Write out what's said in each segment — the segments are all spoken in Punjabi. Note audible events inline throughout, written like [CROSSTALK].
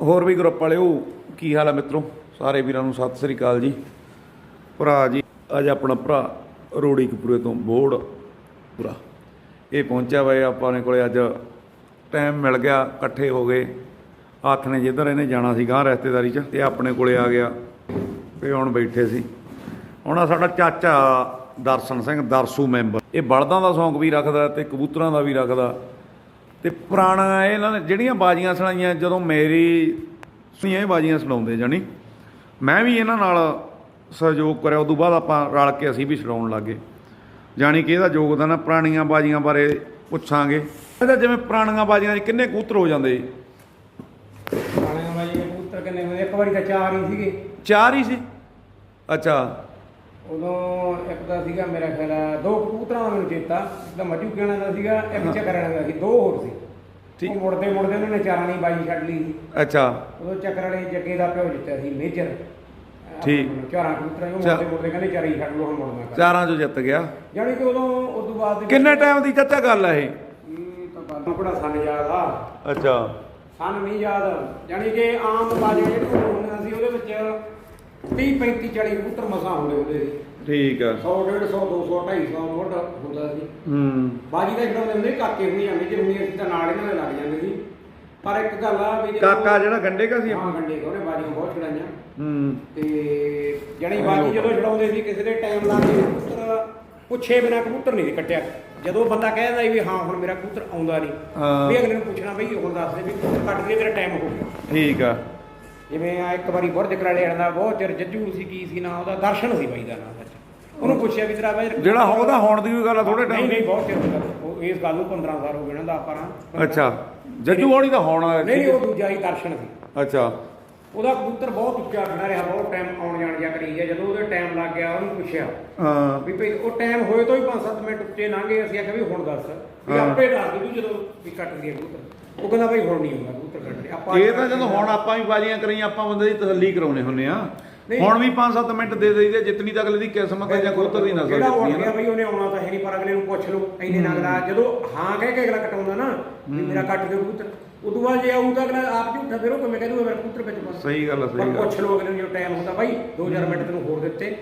ਹੋਰ ਵੀ ਗਰੁੱਪ ਵਾਲਿਓ, ਕੀ ਹਾਲ ਹੈ ਮਿੱਤਰੋ? ਸਾਰੇ ਵੀਰਾਂ ਨੂੰ ਸਤਿ ਸ੍ਰੀ ਅਕਾਲ ਜੀ। ਭਰਾ ਜੀ, ਅੱਜ ਆਪਣਾ ਭਰਾ ਰੋੜੀ ਕਪੂਰੇ ਤੋਂ ਬੋੜ ਪੂਰਾ ਇਹ ਪਹੁੰਚਿਆ ਵਾ ਆਪਾਂ ਨੇ ਕੋਲੇ ਅੱਜ ਟਾਈਮ ਮਿਲ ਗਿਆ, ਇਕੱਠੇ ਹੋ ਗਏ। ਹੱਥ ਨੇ ਜਿੱਧਰ ਇਹਨੇ ਜਾਣਾ ਸੀ ਗਾਂ ਰਿਸ਼ਤੇਦਾਰੀ 'ਚ ਤੇ ਆਪਣੇ ਕੋਲੇ ਆ ਗਿਆ ਤੇ ਹੁਣ ਬੈਠੇ ਸੀ। ਹੁਣ ਆਹ ਸਾਡਾ ਚਾਚਾ ਦਰਸ਼ਨ ਸਿੰਘ, ਦਰਸੂ ਮੈਂਬਰ ਇਹ ਬਲਦਾਂ ਦਾ ਸ਼ੌਂਕ ਵੀ ਰੱਖਦਾ ਤੇ ਕਬੂਤਰਾਂ ਦਾ ਵੀ ਰੱਖਦਾ। ਤੇ ਪੁਰਾਣਾ ਇਹਨਾਂ ਨੇ ਜਿਹੜੀਆਂ ਬਾਜੀਆਂ ਸੁਣਾਈਆਂ ਜਦੋਂ ਮੇਰੀ ਸੁਣੀਆਂ ਇਹ ਬਾਜੀਆਂ ਸੁਣਾਉਂਦੇ ਜਾਣੀ। ਮੈਂ ਵੀ ਇਹਨਾਂ ਨਾਲ ਸਹਿਯੋਗ ਕਰਿਆ ਉਦੋਂ ਬਾਅਦ ਆਪਾਂ ਰਲ ਕੇ ਅਸੀਂ ਵੀ ਛਡਾਉਣ ਲੱਗੇ। ਜਾਣੀ ਕਿ ਇਹਦਾ ਯੋਗਦਾਨ ਆ ਪੁਰਾਣੀਆਂ ਬਾਜੀਆਂ ਬਾਰੇ ਪੁੱਛਾਂਗੇ। ਇਹਦਾ ਜਿਵੇਂ ਪੁਰਾਣੀਆਂ ਬਾਜੀਆਂ 'ਚ ਕਿੰਨੇ ਕਬੂਤਰ ਹੋ ਜਾਂਦੇ ਜੀ? ਪੁਰਾਣੇ ਬਾਈ ਦੇ ਕਬੂਤਰ ਕਿੰਨੇ ਹੋਏ ਇੱਕ ਵਾਰੀ ਤਾਂ ਚਾਰ ਹੀ ਸੀਗੇ। ਚਾਰ ਹੀ ਸੀ? ਅੱਛਾ। ਉਦੋਂ ਇੱਕ ਦਾ ਸੀਗਾ ਮੇਰਾ ਖਿਆਲ ਆ, ਦੋ ਕਬੂਤਰਾਂ ਦਾ ਮੈਨੂੰ ਚੇਤਾ ਇੱਕ ਤਾਂ ਮੱਜੂ ਕਹਿਣਾ ਦਾ ਸੀਗਾ ਇੱਕ ਚੱਕਰ ਦਾ ਸੀ ਦੋ ਹੋਰ ਸੀ। ਠੀਕ। ਉਹ ਮੁੜਦੇ ਮੁੜਦੇ ਉਹਨਾਂ ਨੇ ਚਾਰਾਂ ਦੀ ਬਾਜੀ ਛੱਡ ਲਈ ਸੀ। ਅੱਛਾ। ਉਦੋਂ ਚੱਕਰ ਵਾਲੇ ਜੱਗੇ ਦਾ ਪਿਓ ਜਿੱਤਿਆ ਸੀ ਮੇਜਰ। ਠੀਕ। ਚਾਰਾਂ ਕਬੂਤਰਾਂ ਨੂੰ ਚਾ- ਮੁੜਦੇ ਮੁੜਦੇ ਕਹਿੰਦੇ ਚਾਰ ਹੀ ਛੱਡ ਲਓ ਹੁਣ ਮੁੜਨਾ ਕਰ। ਚਾਰਾਂ 'ਚੋਂ ਜਿੱਤ ਗਿਆ। ਜਾਣੀ ਕਿ ਉਦੋਂ ਉਦੋਂ ਬਾਅਦ ਦੇ ਵਿੱਚ- ਕਿੰਨੇ ਟਾਈਮ ਦੀ ਚਾਚਾ ਗੱਲ ਆ ਇਹ? ਇਹ ਤਾਂ ਬਾਦੋਂ ਬੜਾ ਸੰਨ ਯਾਦ ਆ? ਅੱਛਾ। ਸਾਨੂੰ ਨਹੀਂ ਯਾਦ। ਜਾਣੀ ਕਿ ਆਮ ਬਾਜੀਆਂ ਜਿਹੜੀਆਂ ਹੁੰਦੀਆਂ ਸੀ ਉਹਦੇ ਵਿੱਚ 30 35 40 ਕਬੂਤਰ ਮਸਾਂ ਹੁੰਦੇ ਹੁੰਦੇ ਸੀ। ਠੀਕ ਆ। 100 150 200 250 ਮੁੱਢ ਹੁੰਦਾ ਸੀ। ਹੂੰ। ਬਾਜੀ ਦਾ ਹੁੰਦੇ ਸੀ, ਕਾਕੇ ਹੋਈ ਜਾਂਦੇ ਜੇ ਹੁੰਦੀਆਂ ਸੀ ਤਾਂ ਨਾਲ ਇਹਨਾਂ ਦੇ ਲੱਗ ਜਾਂਦੇ ਸੀ। ਪਰ ਇੱਕ ਗੱਲ ਆ ਵੀ ਜਦੋਂ- ਕਾਕਾ ਜਿਹੜਾ ਗੰਡੇ ਕਾ ਸੀ? ਹਾਂ ਗੰਡੇ ਉਹਨੇ ਬਾਜੀਆਂ ਬਹੁਤ ਛਡਾਈਆਂ ਹੂੰ। ਤੇ ਜਣੀ ਬਾਜੀ ਜਦੋਂ ਛਡਾਉਂਦੇ ਸੀ ਕਿਸੇ ਦੇ ਟਾਈਮ ਲਾ ਕੇ ਕਬੂਤਰ ਪੁੱਛੇ ਬਿਨਾ ਕਬੂਤਰ ਨਹੀਂ ਸੀ ਕੱਟਿਆ। ਜਦੋਂ ਬੰਦਾ ਕਹਿੰਦਾ ਵੀ ਹਾਂ ਹੁਣ ਮੇਰਾ ਕਬੂਤਰ ਆਉਂਦਾ ਨਹੀਂ। ਹਾਂ। ਵੀ ਅਗਲੇ ਨੂੰ ਪੁੱਛਣਾ ਬਈ ਹੁਣ ਦੱਸ ਦੇ ਵੀ ਕਬੂਤਰ ਕੱਟ ਦੇ ਤੇਰਾ ਟਾਈਮ ਹੋ ਗਿਆ। ਠੀਕ ਆ। ਜਿਵੇਂ ਆ ਇੱਕ ਵਾਰੀ ਬੁਰਜ ਕਰਾਲੇ ਵਾਲਾ ਦਾ ਬਹੁਤ ਚਿਰ ਜੱਜੂ ਸੀ ਕੀ ਸੀ ਨਾ ਉਹਦਾ ਦਰਸ਼ਨ ਸੀ ਬਾਈ ਦਾ ਨਾਮ ਉਹਨੂੰ ਪੁੱਛਿਆ ਵੀ ਤੇਰਾ ਬਾਈ ਜਿਹੜਾ ਉਹਦਾ ਹੋਣ ਦੀ ਵੀ ਗੱਲ ਆ ਥੋੜੇ ਨਹੀਂ ਟਾਈਮ ਨਹੀਂ ਬਹੁਤ ਚਿਰ ਦੀ ਗੱਲ ਉਹ ਇਸ ਗੱਲ ਨੂੰ 15 ਸਾਲ ਹੋ ਗਏ ਨਾ ਦਾ ਆਪਾਂ ਨਾ। ਅੱਛਾ। ਜੱਜੂ ਹੋਣੀ ਤਾਂ ਹੋਣਾ ਨਹੀਂ ਨਹੀਂ ਉਹ ਦੂਜਾ ਹੀ ਦਰਸ਼ਨ ਸੀ। ਅੱਛਾ। ਉਹਦਾ ਕਬੂਤਰ ਬਹੁਤ ਉੱਚਾ ਖੜਾ ਰਿਹਾ ਬਹੁਤ ਟਾਈਮ ਆਉਣ ਜਾਣ ਜਿਆ ਕਰੀ ਗਿਆ। ਜਦੋਂ ਉਹਦੇ ਟਾਈਮ ਲੱਗ ਗਿਆ ਉਹਨੂੰ ਪੁੱਛਿਆ ਹਾਂ। ਵੀ ਭਈ ਉਹ ਟਾਈਮ ਹੋਏ ਤੋਂ ਹੀ 5-7 ਮਿੰਟ ਉੱਤੇ ਲੰਘੇ ਅਸੀਂ ਆਖਿਆ ਵੀ ਹੁਣ ਦੱਸ। ਵੀ ਹਾਂ। ਆਪੇ ਦੱਸ ਦੇ ਜਦੋਂ ਵੀ ਕੱਟ ਗਿਆ ਕਬੂਤਰ। ਉਹ ਕਹਿੰਦਾ ਭਾਈ ਹੁਣ ਨਹੀਂ ਹੁੰਦਾ ਕਬੂਤਰ ਕੱਟ ਰਿਹਾ। ਆਪਾਂ ਇਹ ਤਾਂ ਜਦੋਂ ਹੁਣ ਆਪਾਂ ਵੀ ਬਾਜੀਆਂ ਕਰੀਆਂ ਆਪਾਂ ਬੰਦੇ ਦੀ ਤਸੱਲੀ ਕਰਾਉਣੇ ਹੁੰਨੇ ਆ। ਹੁਣ ਵੀ 5-7 ਮਿੰਟ ਦੇ ਦੇਈਦੇ ਜਿੱਤਣੀ ਤਾਂ ਅਗਲੇ ਦੀ ਕਿਸਮਤ ਹੈ ਜਾਂ ਕਬੂਤਰ ਦੀ ਨਸਲ ਜਿਹੜਾ ਉੱਠ ਗਿਆ ਹੈ ਬਈ ਉਹਨੇ ਆਉਣਾ ਤਾਂ ਹੈ ਨਹੀਂ ਪਰ ਅਗਲੇ ਨੂੰ ਪੁੱਛ ਲਓ ਇੰਨੇ ਨਗਦਾ ਜਦੋਂ ਹਾਂ ਕਹਿ ਕੇ ਅਗਲਾ ਕਟਾਉਂਦਾ ਨਾ ਵੀ ਮੇਰਾ ਕੱਟ ਦਿਓ ਕਬੂਤਰ ਉਦੋਂ ਬਾਅਦ ਜੇ ਆਊ ਤਾਂ ਅਗਲਾ ਆਪ ਝੂਠਾ ਫਿਰ ਉਹ ਕਿਵੇਂ ਕਹਿ ਦੂਗਾ ਮੇਰਾ ਕਬੂਤਰ ਵਿੱਚ ਬਸ। ਸਹੀ ਗੱਲ ਆ ਪਰ ਸਹੀ ਗੱਲ ਪੁੱਛ ਲਓ ਅਗਲੇ ਨੂੰ ਜਦੋਂ ਟਾਈਮ ਹੁੰਦਾ ਬਾਈ 2000 ਮਿੰਟ ਤੈਨੂੰ ਹੋਰ ਦਿੱਤੇ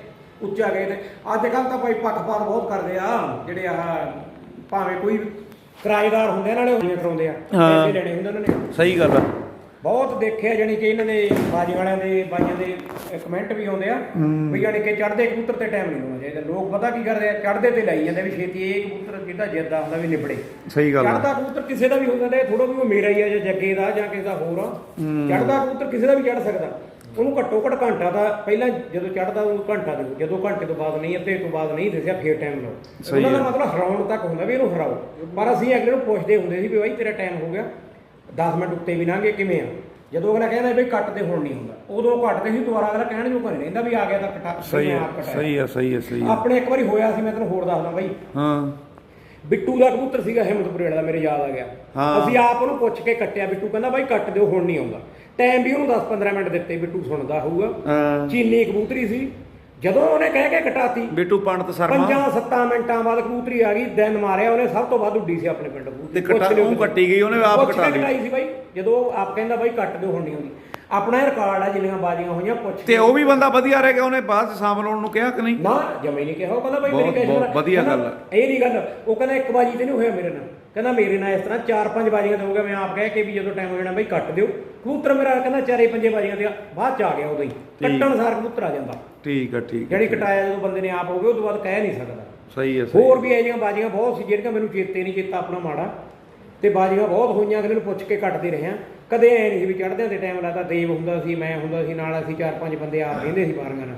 ਉੱਚਾ ਗਏ ਤੇ। ਅੱਜ ਕੱਲ ਤਾਂ ਬਾਈ ਪੱਖਪਾਤ ਬਹੁਤ ਕਰਦੇ ਆ ਜਿਹੜੇ ਆਹ ਭਾਵੇਂ ਕੋਈ ਕਿਰਾਏਦਾਰ ਹੁੰਦੇ ਨਾਲੇ ਉਹ ਕਰਾਉਂਦੇ ਆ ਹਾਂ। ਪੈਸੇ ਲੈਣੇ ਹੁੰਦੇ ਉਹਨਾਂ ਨੇ। ਸਹੀ ਗੱਲ ਆ। ਬਹੁਤ ਦੇਖਿਆ ਜਾਣੀ ਕਿ ਇਹਨਾਂ ਦੇ ਬਾਜੀ ਵਾਲਿਆਂ ਦੇ ਬਾਈਆਂ ਦੇ ਕਮੈਂਟ ਵੀ ਆਉਂਦੇ ਆ ਵੀ ਜਾਣੀ ਕਿ ਚੜਦੇ ਕਬੂਤਰ ਤੇ ਟਾਈਮ ਨਹੀਂ ਹੋਣਾ ਚਾਹੀਦਾ। ਲੋਕ ਪਤਾ ਕੀ ਕਰਦੇ ਆ ਚੜਦੇ ਤੇ ਲਾਈ ਜਾਂਦੇ ਵੀ ਛੇਤੀ ਇਹ ਕਬੂਤਰ ਜਿਹੜਾ ਜਿੱਦਾ ਹੁੰਦਾ ਵੀ ਨਿਬੜੇ। ਸਹੀ ਗੱਲ ਚੜਦਾ ਕਬੂਤਰ ਕਿਸੇ ਦਾ ਵੀ ਹੋ ਜਾਂਦਾ ਥੋੜਾ ਵੀ ਉਹ ਮੇਰਾ ਹੀ ਆ ਜਾਂ ਜੱਗੇ ਦਾ ਜਾਂ ਕਿਸੇ ਦਾ ਹੋਰ ਆ। ਚੜਦਾ ਕਬੂਤਰ ਕਿਸੇ ਦਾ ਵੀ ਚੜ ਸਕਦਾ। ਉਹਨੂੰ ਘੱਟੋ ਘੱਟ ਘੰਟਾ ਦਾ ਪਹਿਲਾਂ ਜਦੋਂ ਚੜਦਾ ਉਹਨੂੰ ਘੰਟਾ ਦਿਓ ਜਦੋਂ ਘੰਟੇ ਤੋਂ ਬਾਅਦ ਨਹੀਂ ਅੱਧੇ ਤੋਂ ਬਾਅਦ ਨਹੀਂ ਦੱਸਿਆ ਫੇਰ ਟਾਈਮ ਲਓ। ਉਹਨਾਂ ਦਾ। ਮਤਲਬ ਹਰਾਉਣ ਤੱਕ ਹੁੰਦਾ ਵੀ ਇਹਨੂੰ ਹਰਾਓ। ਪਰ ਅਸੀਂ ਅਗਲੇ ਨੂੰ ਪੁੱਛਦੇ ਹੁੰਦੇ ਸੀ ਵੀ ਬਾਈ ਤੇਰਾ ਟਾਈਮ ਹੋ ਗਿਆ। 10 ਮਿੰਟ ਉੱਤੇ ਵੀ ਲੰਘੇ ਕਿਵੇਂ ਆ? ਜਦੋਂ ਅਗਲਾ ਕਹਿੰਦਾ ਵੀ ਕੱਟ ਤੇ ਹੁਣ ਨਹੀਂ ਹੁੰਦਾ ਉਦੋਂ ਕੱਟਦੇ ਸੀ ਦੁਬਾਰਾ ਅਗਲਾ ਕਹਿਣ ਨੂੰ ਘਰੇ ਰਹਿੰਦਾ ਵੀ ਆ ਗਿਆ ਤਾਂ ਕਟਾ ਸਹੀ ਕਟਾਇਆ। ਸਹੀ ਆ ਸਹੀ ਆ ਸਹੀ ਆਪਣੇ ਇੱਕ ਵਾਰੀ ਹੋਇਆ ਸੀ ਮੈਂ ਤੈਨੂੰ ਹੋਰ ਦੱਸਦਾ ਬਾਈ। ਹਾਂ। ਬਿੱਟੂ ਦਾ ਕਬੂਤਰ ਸੀਗਾ ਹਿੰਮਤਪੁਰੇ ਦਾ ਮੇਰੇ ਯਾਦ ਆ ਗਿਆ। ਹਾਂ। ਅਸੀਂ ਆਪ ਉਹਨੂੰ ਪੁੱਛ ਕੇ ਕੱਟਿਆ ਬਿੱਟੂ ਕਹਿੰਦਾ ਬਾਈ ਕੱਟ ਦਿਓ ਹੁਣ ਨਹੀਂ ਆਉਂਦਾ। ਟਾਈਮ ਵੀ ਉਹਨੂੰ 10-15 ਮਿੰਟ ਦਿੱਤੇ ਬਿੱਟੂ ਸੁਣਦਾ ਹੋਊਗਾ। ਹਾਂ। ਚੀਨੀ ਕਬੂਤਰੀ ਸੀ। ਜਦੋਂ ਉਹਨੇ ਕਹਿ ਕੇ ਕਟਾਤੀ ਬਿੱਟੂ ਪੰਡਤ ਸ਼ਰਮਾ। ਪੰਜਾਂ ਸੱਤਾਂ ਮਿੰਟਾਂ ਬਾਅਦ ਕਬੂਤਰੀ ਆ ਗਈ ਦਿਨ ਮਾਰਿਆ ਉਹਨੇ ਸਭ ਤੋਂ ਵੱਧ ਉੱਡੀ ਸੀ ਆਪਣੇ ਪਿੰਡ ਕਬੂਤਰੀ। ਤੇ ਲਿਓ ਉਹ। ਕੱਟੀ ਗਈ, ਉਹਨੇ ਆਪ ਕਟਾ ਲਈ। ਸੀ ਬਾਈ ਜਦੋਂ ਆਪ ਕਹਿੰਦਾ ਬਾਈ ਕੱਟ ਦਿਓ ਹੁਣ ਨਹੀਂ ਆਉਂਦੀ। ਆਪਣਾ ਰਿਕਾਰਡ ਆ ਜਿੰਨੀਆਂ ਬਾਜੀਆਂ ਹੋਈਆਂ ਪੁੱਛ ਤੇ ਉਹ ਵੀ ਬੰਦਾ ਵਧੀਆ ਰਹਿ ਗਿਆ ਉਹਨੇ ਬਾਅਦ ਚ ਸ਼ਾਮਲ ਹੋਣ ਨੂੰ ਕਿਹਾ ਕਿ ਨਹੀਂ? ਨਾ ਜਮੇ ਨਹੀਂ ਕਿਹਾ ਉਹ ਕਹਿੰਦਾ ਬਾਈ ਮੇਰੀ ਕੈਸ਼ ਵਧੀਆ ਗੱਲ। ਇਹ ਨਹੀਂ ਗੱਲ ਉਹ ਕਹਿੰਦਾ ਇੱਕ ਬਾਜੀ ਤੇ ਨਹੀਂ ਹੋਇਆ ਮੇਰੇ ਨਾਲ। ਕਹਿੰਦਾ ਮੇਰੇ ਨਾਲ ਇਸ ਤਰ੍ਹਾਂ ਚਾਰ ਪੰਜ ਬਾਜੀਆਂ ਗਿਆ ਮੈਂ ਆਪ ਕਹਿ ਕੇ ਵੀ ਜਦੋਂ ਟਾਈਮ ਹੋ ਜਾਣਾ ਬਾਈ ਕੱਟ ਦਿਓ। ਕਬੂਤਰ ਮੇਰਾ ਕਹਿੰਦਾ ਚਾਰੇ ਪੰਜੇ ਬਾਜੀਆਂ ਤੇ ਬਾਅਦ ਚ ਆ ਗਿਆ ਉਦੋਂ ਹੀ। ਕੱਟਣ ਸਾਰ ਕਬੂਤਰ ਆ ਜਾਂਦਾ। ਠੀਕ ਆ ਠੀਕ ਆ, ਜਿਹੜੀ ਕਟਾਇਆ ਜਦੋਂ ਬੰਦੇ ਨੇ ਆਪ ਹੋ ਗਿਆ ਉਹ ਤੋਂ ਬਾਅਦ ਕਹਿ ਨਹੀਂ ਸਕਦਾ। ਸਹੀ ਆ ਸਹੀ ਹੋਰ ਵੀ ਇਹ ਜਿਹੀਆਂ ਬਾਜੀਆਂ ਬਹੁਤ ਸੀ ਜਿਹੜੀਆਂ ਮੈਨੂੰ ਚੇਤੇ ਨਹੀਂ ਚੇਤਾ ਆਪਣਾ ਮਾੜਾ। ਤੇ ਬਾਜੀਆਂ ਬਹੁਤ ਹੋਈਆਂ ਅਗਲੇ ਨੂੰ ਪੁੱਛ ਕੇ ਕੱਟਦੇ ਰਹੇ ਆ। ਕਦੇ ਐ ਨਹੀਂ ਸੀ ਵੀ ਚੜ੍ਹਦਿਆਂ ਦੇ ਟਾਈਮ ਲੱਗਦਾ ਦੇਵ ਹੁੰਦਾ ਸੀ ਮੈਂ ਹੁੰਦਾ ਸੀ ਨਾਲ ਅਸੀਂ ਚਾਰ ਪੰਜ ਬੰਦੇ ਆਪ ਰਹਿੰਦੇ ਸੀ ਬਾਰੀਆਂ ਨਾਲ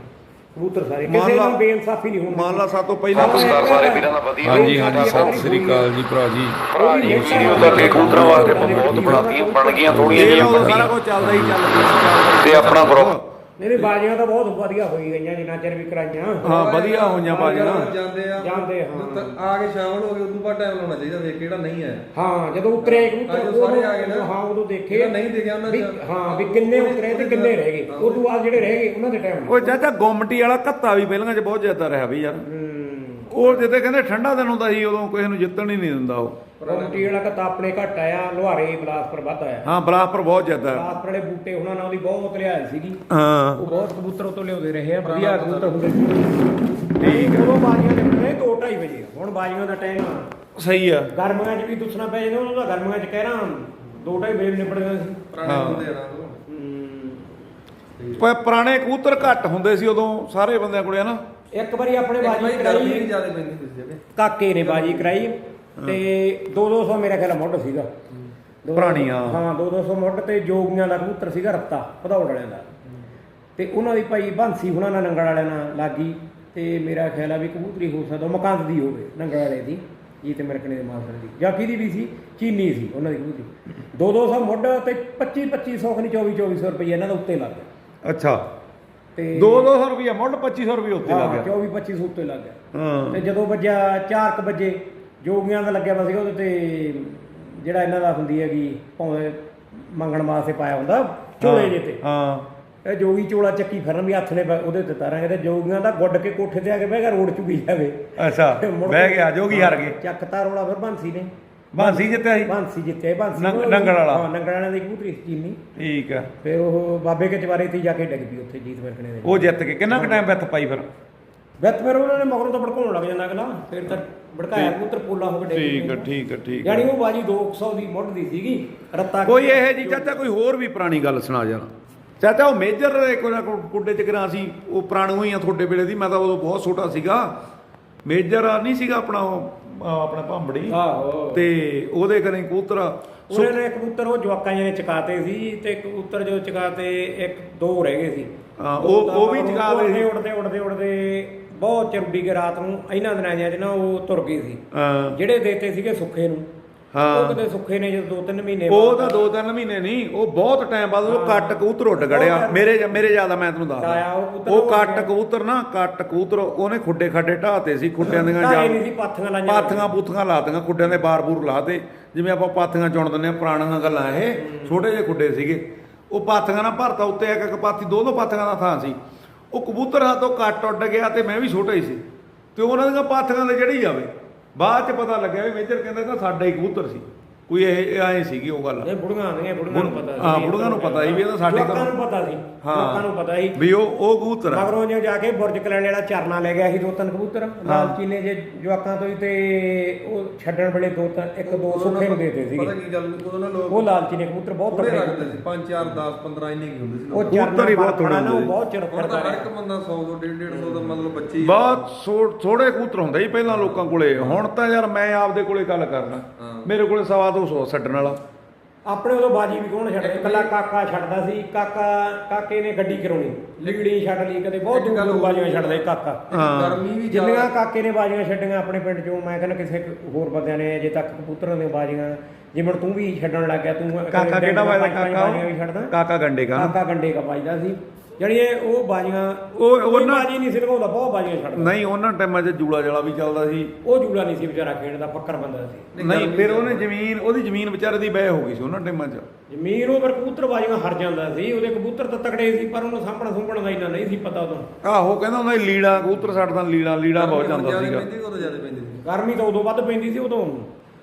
ਕਬੂਤਰ ਸਾਰੇ ਮੰਨ ਕਿਸੇ ਲਾ- ਨਾਲ ਬੇਇਨਸਾਫੀ ਨਹੀਂ ਹੁੰਦੀ ਮੰਨ ਲਾ ਸਾਤੋਂ ਪਹਿਲਾਂ ਨਮਸਕਾਰ ਸਾਰੇ ਵੀਰਾਂ ਦਾ ਵਧੀਆ। ਹਾਂਜੀ ਹਾਂਜੀ ਸਤਿ ਸ੍ਰੀ ਅਕਾਲ ਜੀ। ਭਰਾ ਜੀ। ਭਰਾ ਜੀ ਵੀਡੀਓ ਤਾਂ ਤੇ ਕਬੂਤਰਾਂ ਵਾਸਤੇ ਬਹੁਤ ਬਣਾਤੀਆਂ ਬਣ ਗਈਆਂ ਥੋੜੀਆਂ ਇਹ ਜਿਹੀਆਂ। ਉਦੋਂ ਸਾਰਾ ਬਣੀਆਂ ਕੁਝ ਚੱਲਦਾ ਹੀ ਚੱਲਦਾ। ਤੇ ਆਪਣਾ ਗਰੁੱਪ ਨਹੀਂ ਨਹੀਂ ਬਾਜੀਆਂ ਤਾਂ ਬਹੁਤ ਵਧੀਆ ਹੋਈ ਗਈਆਂ ਜਿੰਨਾ ਚਿਰ ਵੀ ਕਰਾਈਆਂ। ਹਾਂ ਵਧੀਆ ਹੋਈਆਂ ਬਾਜੀਆਂ ਜਾਂਦੇ ਆ। ਜਾਂਦੇ ਹਾਂ। ਤਾਂ ਆ ਕੇ ਸ਼ਾਮਲ ਹੋ ਗਏ ਉਦੋਂ ਬਾਅਦ ਟਾਈਮ ਲਾਉਣਾ ਚਾਹੀਦਾ ਵੇ ਕਿਹੜਾ ਨਹੀਂ ਹੈ ਹਾਂ ਜਦੋਂ ਉਤਰੇ ਕਬੂਤਰ ਅੱਜ ਸਾਰੇ ਆ ਗਏ ਨਾ। ਹਾਂ ਉਦੋਂ ਦੇਖੇ। ਜਿਹੜਾ ਨਹੀਂ ਦਿਖਿਆ ਉਹਨਾਂ ਵੀ ਚ- ਹਾਂ ਵੀ ਕਿੰਨੇ ਉਤਰੇ ਤੇ ਕਿੰਨੇ ਰਹਿ ਗਏ। ਉਸ ਤੋਂ ਬਾਅਦ ਜਿਹੜੇ ਰਹਿ ਗਏ ਉਹਨਾਂ ਦੇ ਟਾਈਮ ਉਹ ਚਾਚਾ ਗੁੰਮਟੀ ਵਾਲਾ ਕੱਤਾ ਵੀ ਪਹਿਲਾਂ 'ਚ ਬਹੁਤ ਜ਼ਿਆਦਾ ਰਿਹਾ ਵੀ ਯਾਰ। ਉਹ ਜਿੱਤੇ ਕਹਿੰਦੇ ਠੰਡਾ ਦਿਨ ਹੁੰਦਾ ਸੀ ਉਦੋਂ ਕਿਸੇ ਨੂੰ ਜਿੱਤਣ ਹੀ ਨਹੀਂ ਦਿੰਦਾ ਉਹ। ਕਮੇਟੀ ਵਾਲਾ ਕਤਾ ਆਪਣੇ ਘੱਟ ਆਇਆ ਲੋਹਾਰੇ ਬਲਾਸਪੁਰ ਵੱਧ ਆਇਆ। ਹਾਂ ਬਲਾਸਪੁਰ ਬਹੁਤ ਜ਼ਿਆਦਾ ਹੈ। ਬਲਾਸਪੁਰ ਵਾਲੇ ਬੂਟੇ ਉਹਨਾਂ ਨਾਲ ਉਹਦੀ ਬਹੁਤ ਲਿਆਈ ਸੀਗੀ। ਹਾਂ। ਉਹ ਬਹੁਤ ਕਬੂਤਰ ਉਤੋਂ ਲਿਆਉਂਦੇ ਰਹੇ ਆ ਵਧੀਆ ਕਬੂਤਰ। ਹੁੰਦੇ ਸੀ। ਨਹੀਂ ਉਦੋਂ ਬਾਜੀਆਂ ਦੇ ਹੁੰਦੇ 2:30 ਵਜੇ ਹੁਣ ਬਾਜੀਆਂ ਦਾ ਟਾਈਮ ਸਹੀ ਆ। ਗਰਮੀਆਂ 'ਚ ਵੀ ਦੁੱਸਣਾ ਪੈ ਜਾਂਦਾ ਉਹਨਾਂ ਦਾ ਗਰਮੀਆਂ 'ਚ ਕਹਿ ਰਾਂ 2:30 ਵਜੇ ਨਿਬੜ ਗਿਆ ਸੀ। ਪੁਰਾਣੇ ਹਾਂ। ਹੁੰਦੇ ਆ ਨਾ। ਉਹ। ਪਰ ਪੁਰਾਣੇ ਕਬੂਤਰ ਘੱਟ ਹੁੰਦੇ ਸੀ ਉਦੋਂ ਸਾਰੇ ਬੰਦਿਆਂ ਕੋਲੇ ਹਨਾ? ਇੱਕ ਵਾਰੀ ਆਪਣੇ ਇੱਕ ਬਾਜੀ ਵਾਰੀ ਗਰਮੀ ਵੀ ਕਰਾਈ ਜ਼ਿਆਦਾ ਪੈਂਦੀ ਸੀ ਉਸ ਜਗ੍ਹਾ ਕਾਕੇ ਨੇ ਬਾਜੀ ਕਰਾਈ। ਤੇ 2-200 ਮੇਰਾ ਖਿਆਲ ਮੁੱਢ ਸੀਗਾ। ਦੋ- ਪੁਰਾਣੀਆਂ। ਹਾਂ। 2-200 ਮੁੱਢ ਤੇ ਜੋਗੀਆਂ ਦਾ ਕਬੂਤਰ ਸੀਗਾ ਰੱਤਾ ਭਦੌੜ ਵਾਲਿਆਂ ਦਾ। ਤੇ ਉਹਨਾਂ ਦੀ ਭਾਈ ਬੰਸੀ ਹੁਣਾਂ ਨਾਲ ਨੰਗਲ ਵਾਲਿਆਂ ਨਾਲ ਲੱਗੀ ਤੇ ਮੇਰਾ ਖਿਆਲ ਆ ਵੀ ਕਬੂਤਰੀ ਹੋ ਸਕਦਾ ਮਕੰਦ ਦੀ ਹੋਵੇ ਨੰਗਲ ਵਾਲੇ ਦੀ ਜੀ ਤੇ ਮਿਰਕਣੇ ਦੇ ਮਾਸਟਰ ਦੀ। ਜਾਂ ਕਿਹਦੀ ਵੀ ਸੀ ਚੀਨੀ ਸੀ ਉਹਨਾਂ ਦੀ ਕਬੂਤਰੀ। 2-200 ਮੁੱਢ ਤੇ 25-2500 ਖਨੀ 24-2400 ਰੁਪਏ ਇਹਨਾਂ ਦਾ ਉੱਤੇ ਲੱਗ ਗਿਆ ਅੱਛਾ। ਤੇ 2-200 ਰੁਪਏ ਮੁੱਢ 2500 ਰੁਪਏ ਉੱਤੇ ਲੱਗ ਹਾਂ ਗਿਆ 24-2500 ਉੱਤੇ ਲੱਗ ਗਿਆ। ਹਾਂ। ਤੇ ਜਦੋਂ ਵੱਜਿਆ 4:00 ਵਜੇ ਜੋਗੀਆਂ ਦਾ ਲੱਗਿਆ ਵਾ ਸੀਗਾ ਉਹਦੇ ਤੇ ਜਿਹੜਾ ਇਹਨਾਂ ਦਾ ਹੁੰਦੀ ਹੈਗੀ ਭਾਵੇਂ ਮੰਗਣ ਵਾਸਤੇ ਪਾਇਆ ਹੁੰਦਾ ਝੋਲੇ ਜੇ ਤੇ। ਹਾਂ। ਇਹ ਜੋਗੀ ਚੋਲਾ ਚੱਕੀ ਫਿਰਨ ਵੀ ਹੱਥ ਨੇ ਉਹਦੇ ਤੇ ਤਾਰਾਂਗੇ ਤੇ ਜੋਗੀਆਂ ਦਾ ਗੁੱਡ ਕੇ ਕੋਠੇ ਤੇ ਆ ਕੇ ਬਹਿ ਗਿਆ ਰੋਡ ਚੁਗੀ ਜਾਵੇ। ਅੱਛਾ ਮੁੜ ਬਹਿ ਕੇ- ਗਿਆ ਜੋਗੀ ਹਾਰ ਗਏ। ਚੱਕ ਤਾਰੋਲਾ ਫਿਰ ਬੰਸੀ ਨੇ। ਬਾਂਸੀ ਜਿੱਤਿਆ ਸੀ? ਬੰਸੀ ਜਿੱਤੇ ਬੰਸੀ ਨੰਗ- ਨੰਗਲ ਵਾਲਾ। ਹਾਂ ਨੰਗਲ ਵਾਲਿਆਂ ਦੀ ਕਬੂਤਰੀ ਸੀ ਚੀਨੀ। ਠੀਕ ਆ। ਫਿਰ ਉਹ ਬਾਬੇ ਕੇ ਚਵਾਰੇ ਤੇ ਜਾ ਕੇ ਡਿੱਗ ਪਈ ਉੱਥੇ ਜੀਤ ਮਿਰਕਣੇ ਦੇ। ਉਹ ਜਿੱਤ ਕੇ ਕਿੰਨਾ ਕੁ ਟਾਈਮ ਵਿੱਥ ਪਾਈ ਫਿਰ? ਵਿੱਤ ਫਿਰ ਉਹਨਾਂ ਨੇ ਮਗਰੋਂ ਤਾਂ ਭੜਕਾਉਣ ਲੱਗ ਜਾਂਦਾ ਅਗਲਾ ਫਿਰ ਤਾਂ ਭੜਕਾਇਆ ਕਬੂਤਰ ਪੋਲਾ ਹੋ ਕੇ ਡਿੱਗ ਠੀਕ। ਆ ਠੀਕ ਆ ਠੀਕ ਯਾਨੀ ਉਹ ਬਾਜੀ 200 ਦੀ ਮੁੱਢ ਦੀ ਸੀਗੀ ਰੱਤਾ ਕੋਈ ਇਹ ਜੀ ਚਾਚਾ ਕੋਈ ਹੋਰ ਵੀ ਪੁਰਾਣੀ ਗੱਲ ਸੁਣਾ ਜਾਣਾ ਚਾਚਾ ਉਹ ਮੇਜਰ ਇੱਕ ਵਾਰ ਕੁੱਡੇ ਚ ਕਰਾਂ ਸੀ ਉਹ ਪੁਰਾਣੂ ਹੀ ਆ ਤੁਹਾਡੇ ਵੇਲੇ ਦੀ ਮੈਂ ਤਾਂ ਉਦੋਂ ਬਹੁਤ ਛੋਟਾ ਸੀਗਾ। ਮੇਜਰ ਨਹੀਂ ਸੀਗਾ ਆਪਣਾ ਆਪਣਾ ਭਾਂਬੜੀ। ਆਹੋ। ਤੇ ਉਹਦੇ ਕਨੇ ਕਬੂਤਰ ਉਹਨੇ ਨੇ ਕਬੂਤਰ ਉਹ ਜਵਾਕਾਂ ਜਿਹੇ ਨੇ ਚਕਾਤੇ ਸੀ ਤੇ ਕਬੂਤਰ ਜੋ ਚਕਾਤੇ ਇੱਕ ਦੋ ਰਹਿ ਗਏ ਸੀ। ਹਾਂ, ਉਹ- ਉਹ ਵੀ ਚਕਾ ਲਏ ਸੀ। ਉੜਦੇ ਉੜਦੇ ਉੜਦੇ ਬਹੁਤ ਚਿਰ ਉੱਡੀ ਕੇ ਰਾਤ ਨੂੰ ਇਹਨਾਂ ਦਿਨਾਂ ਜਿਹਾ ਨਾ ਉਹ ਤੁਰ ਗਏ ਸੀ। ਅਹ, ਜਿਹੜੇ ਦੇਤੇ ਸੀਗੇ ਸੁੱਖੇ ਨੂੰ। ਹਾਂ। ਉਹ ਕਿਤੇ ਸੁੱਖੇ ਨੇ ਜਦੋਂ ਦੋ ਤਿੰਨ ਮਹੀਨੇ ਉਹ ਤਾਂ ਦੋ ਤਿੰਨ ਮਹੀਨੇ ਨਹੀਂ ਉਹ ਬਹੁਤ ਟਾਈਮ ਬਾਅਦ ਉਹ ਕੱਟ ਕਬੂਤਰ ਉੱਡ ਗੜਿਆ। ਮੇਰੇ ਮੇਰੇ ਜ਼ਿਆਦਾ ਮੈਂ ਉਹ ਦੱਸਦਾ। ਉਹ ਕੱਟ। ਕਬੂਤਰ ਨਾ ਕੱਟ ਕਬੂਤਰ ਉਹਨੇ ਖੁੱਡੇ ਖਾਡੇ ਢਾਤੇ ਸੀ ਖੁੱਡਿਆਂ ਦੀਆਂ ਜਾਂ ਨਹੀਂ ਸੀ ਪਾਥੀਆਂ ਲਾਈਆਂ ਪਾਥੀਆਂ ਪੂਥੀਆਂ ਲਾਤੀਆਂ ਖੁੱਡਿਆਂ ਦੇ ਬਾਰ-ਬੂਰ ਲਾਤੇ। ਜਿਵੇਂ ਆਪਾਂ ਪਾਥੀਆਂ ਚੁਣ ਦਿੰਦੇ ਆ ਪੁਰਾਣੀਆਂ ਗੱਲਾਂ ਇਹ ਛੋਟੇ ਜਿਹੇ ਖੁੱਡੇ ਸੀਗੇ। ਉਹ ਪਾਥੀਆਂ ਨਾਲ ਭਰਤਾ ਉੱਤੇ ਇੱਕ ਇੱਕ ਪਾਥੀ ਦੋ ਦੋ ਪਾਥੀਆਂ ਦਾ ਥਾਂ ਸੀ। ਉਹ ਕਬੂਤਰ ਹੱਥੋਂ ਕੱਟ ਉੱਡ ਗਿਆ ਤੇ ਮੈਂ ਵੀ ਛੋਟਾ ਹੀ ਸੀ। ਤੇ ਉਹਨਾਂ ਦੀਆਂ ਪਾਥੀਆਂ ਤੇ ਚੜੀ ਜਾਵੇ। ਬਾਅਦ ਚ ਪਤਾ ਲੱਗਿਆ ਵੀ ਮੇਜਰ ਕਹਿੰਦਾ ਤਾਂ ਸਾਡਾ ਹੀ ਕਬੂਤਰ ਸੀ। ਕੋਈ ਇਹ ਐਂ ਸੀਗੀ ਉਹ ਗੱਲ। ਇਹ ਬੁੜੀਆਂ ਨੇ ਬੁੜੀਆਂ ਨੂੰ ਪਤਾ ਸੀ। ਹਾਂ, ਬੁੜੀਆਂ ਨੂੰ ਪਤਾ ਸੀ ਵੀ ਇਹ ਤਾਂ ਸਾਡੇ ਲੋਕਾਂ ਘਰੋਂ- ਨੂੰ ਪਤਾ ਸੀ ਹਾਂ। ਲੋਕਾਂ ਨੂੰ ਪਤਾ ਸੀ। ਵੀ ਉਹ ਉਹ ਕਬੂਤਰ ਆ। ਮਗਰੋਂ ਜੇ ਜਾ ਕੇ ਬੁਰਜ ਕਲੈਣ ਵਾਲਾ ਚਰਨਾ ਲੈ ਗਿਆ ਸੀ ਦੋ ਤਿੰਨ ਕਬੂਤਰ। ਲਾਲਚੀ ਨੇ ਜੇ ਜਵਾਕਾਂ ਤੋਂ ਹੀ ਤੇ ਉਹ ਛੱਡਣ ਵੇਲੇ ਦੋ ਤਿੰਨ ਇੱਕ ਦੋ ਸੁੱਖੇ ਨੂੰ ਦੇਤੇ ਪਤਾ ਸੀਗੇ ਕੀ ਗੱਲ ਉਦੋਂ ਨਾ ਲੋਕ ਉਹ ਲਾਲਚੀ ਨੇ ਕਬੂਤਰ ਬਹੁਤ ਥੋੜੇ ਤਕੜੇ ਰੱਖਦੇ ਸੀ 5 4 10 15 ਇੰਨੇ ਕੀ ਹੁੰਦੇ ਸੀ ਉਹ। ਕਬੂਤਰ ਹੀ ਬਹੁਤ ਉਹ ਹੁੰਦੇ ਬਹੁਤ ਚਿਰ ਤਾਂ ਫਿਰਦਾ ਹਰ ਇੱਕ ਬੰਦਾ 100 ਤੋਂ 150 150 ਦਾ ਮਤਲਬ ਬੱਚੇ ਬਹੁਤ ਥੋੜੇ ਕਬੂਤਰ ਹੁੰਦੇ ਸੀ ਪਹਿਲਾਂ ਲੋਕਾਂ ਕੋਲੇ। ਹੁਣ ਤਾਂ ਯਾਰ ਮੈਂ ਆਪਦੇ ਕੋਲੇ ਗੱਲ ਕਰਨਾ। ਮੇਰੇ ਕੋਲੇ ਸਵਾ ਦੋ ਸੌ ਛੱਡਣ ਵਾਲਾ। ਆਪਣੇ ਉਦੋਂ ਬਾਜੀ ਵੀ ਕੌਣ ਛੱਡਦਾ? ਕੱਲਾ ਕਾਕਾ ਛੱਡਦਾ ਸੀ। ਕਾਕਾ ਕਾਕੇ ਨੇ ਗੱਡੀ ਕਰਾਉਣੀ। ਲੀੜੀ ਛੱਡ ਲਈ ਕਦੇ। ਬਹੁਤ ਦੂਰ ਦੂਰ ਬਾਜੀਆਂ ਛੱਡਦਾ ਸੀ ਕਾਕਾ। ਹਾਂ। ਗਰਮੀ ਵੀ ਜਿੰਨੀਆਂ ਕਾਕੇ ਨੇ ਬਾਜੀਆਂ ਛੱਡੀਆਂ ਆਪਣੇ ਪਿੰਡ ਚੋਂ ਮੈਂ ਕਹਿੰਦਾ ਕਿਸੇ ਹੋਰ ਬੰਦਿਆਂ ਨੇ ਅਜੇ ਤੱਕ ਕਬੂਤਰਾਂ ਦੀਆਂ ਬਾਜੀਆਂ। ਜਿਵੇਂ ਤੂੰ ਵੀ ਛੱਡਣ ਲੱਗ ਗਿਆ ਤੂੰ ਕਾਕਾ ਕਿਹੜਾ ਪੰਜ ਕਾਕਾ ਬਾਜੀਆਂ ਵੀ ਛੱਡਦਾ। ਕਾਕਾ ਗੰਡੇ ਕਾ। ਕਾਕਾ ਗੰਡੇ ਕਾ ਵੱਜਦਾ ਸੀ। ਇਹ ਉਹ ਬਾਜੀਆਂ ਉਹ- ਉਹਨਾਂ- ਬਾਜੀ ਨਹੀਂ ਸੀ ਲਗਾਉਂਦਾ ਬਹੁਤ ਬਾਜੀਆਂ ਛੱਡਦਾ ਨਹੀਂ ਉਹਨਾਂ ਟਾਈਮਾਂ 'ਚ ਜੂਲਾ ਜਲਾ ਵੀ ਚੱਲਦਾ ਸੀ। ਉਹ ਜੂੜਾ ਨਹੀਂ ਸੀ ਵਿਚਾਰਾ ਖੇਡਦਾ ਫੱਕਰ ਬੰਦਾ ਸੀ। ਨਹੀਂ ਫਿਰ ਉਹਨੇ ਜ਼ਮੀਨ ਉਹਦੀ ਜ਼ਮੀਨ ਵਿਚਾਰੇ ਦੀ ਬਹਿ ਹੋ ਗਈ ਸੀ ਉਹਨਾਂ ਟਾਈਮਾਂ 'ਚ। ਜ਼ਮੀਨ ਉਹ ਪਰ ਕਬੂਤਰ ਬਾਜੀਆਂ ਹਰ ਜਾਂਦਾ ਸੀ ਉਹਦੇ ਕਬੂਤਰ ਤਾਂ ਤਕੜੇ ਸੀ ਪਰ ਉਹਨੂੰ ਸਾਂਭਣਾ ਸੁੰਭਣ ਦਾ ਇੰਨਾ ਨਹੀਂ ਸੀ ਪਤਾ ਉਦੋਂ। ਆਹੋ ਕਹਿੰਦਾ ਹੁੰਦਾ ਸੀ ਲੀੜਾ ਕਬੂਤਰ ਛੱਡਦਾ ਲੀੜਾ ਲੀੜਾ ਬਹੁਤ ਜਾਂਦਾ ਸੀਗਾ। ਪੈਂਦੀ ਉਦੋਂ ਜ਼ਿਆਦਾ ਪੈਂਦੀ ਸੀ। ਗਰਮੀ ਤਾਂ ਉਦੋਂ ਵੱਧ ਪੈਂਦੀ ਸੀ ਉਦੋਂ।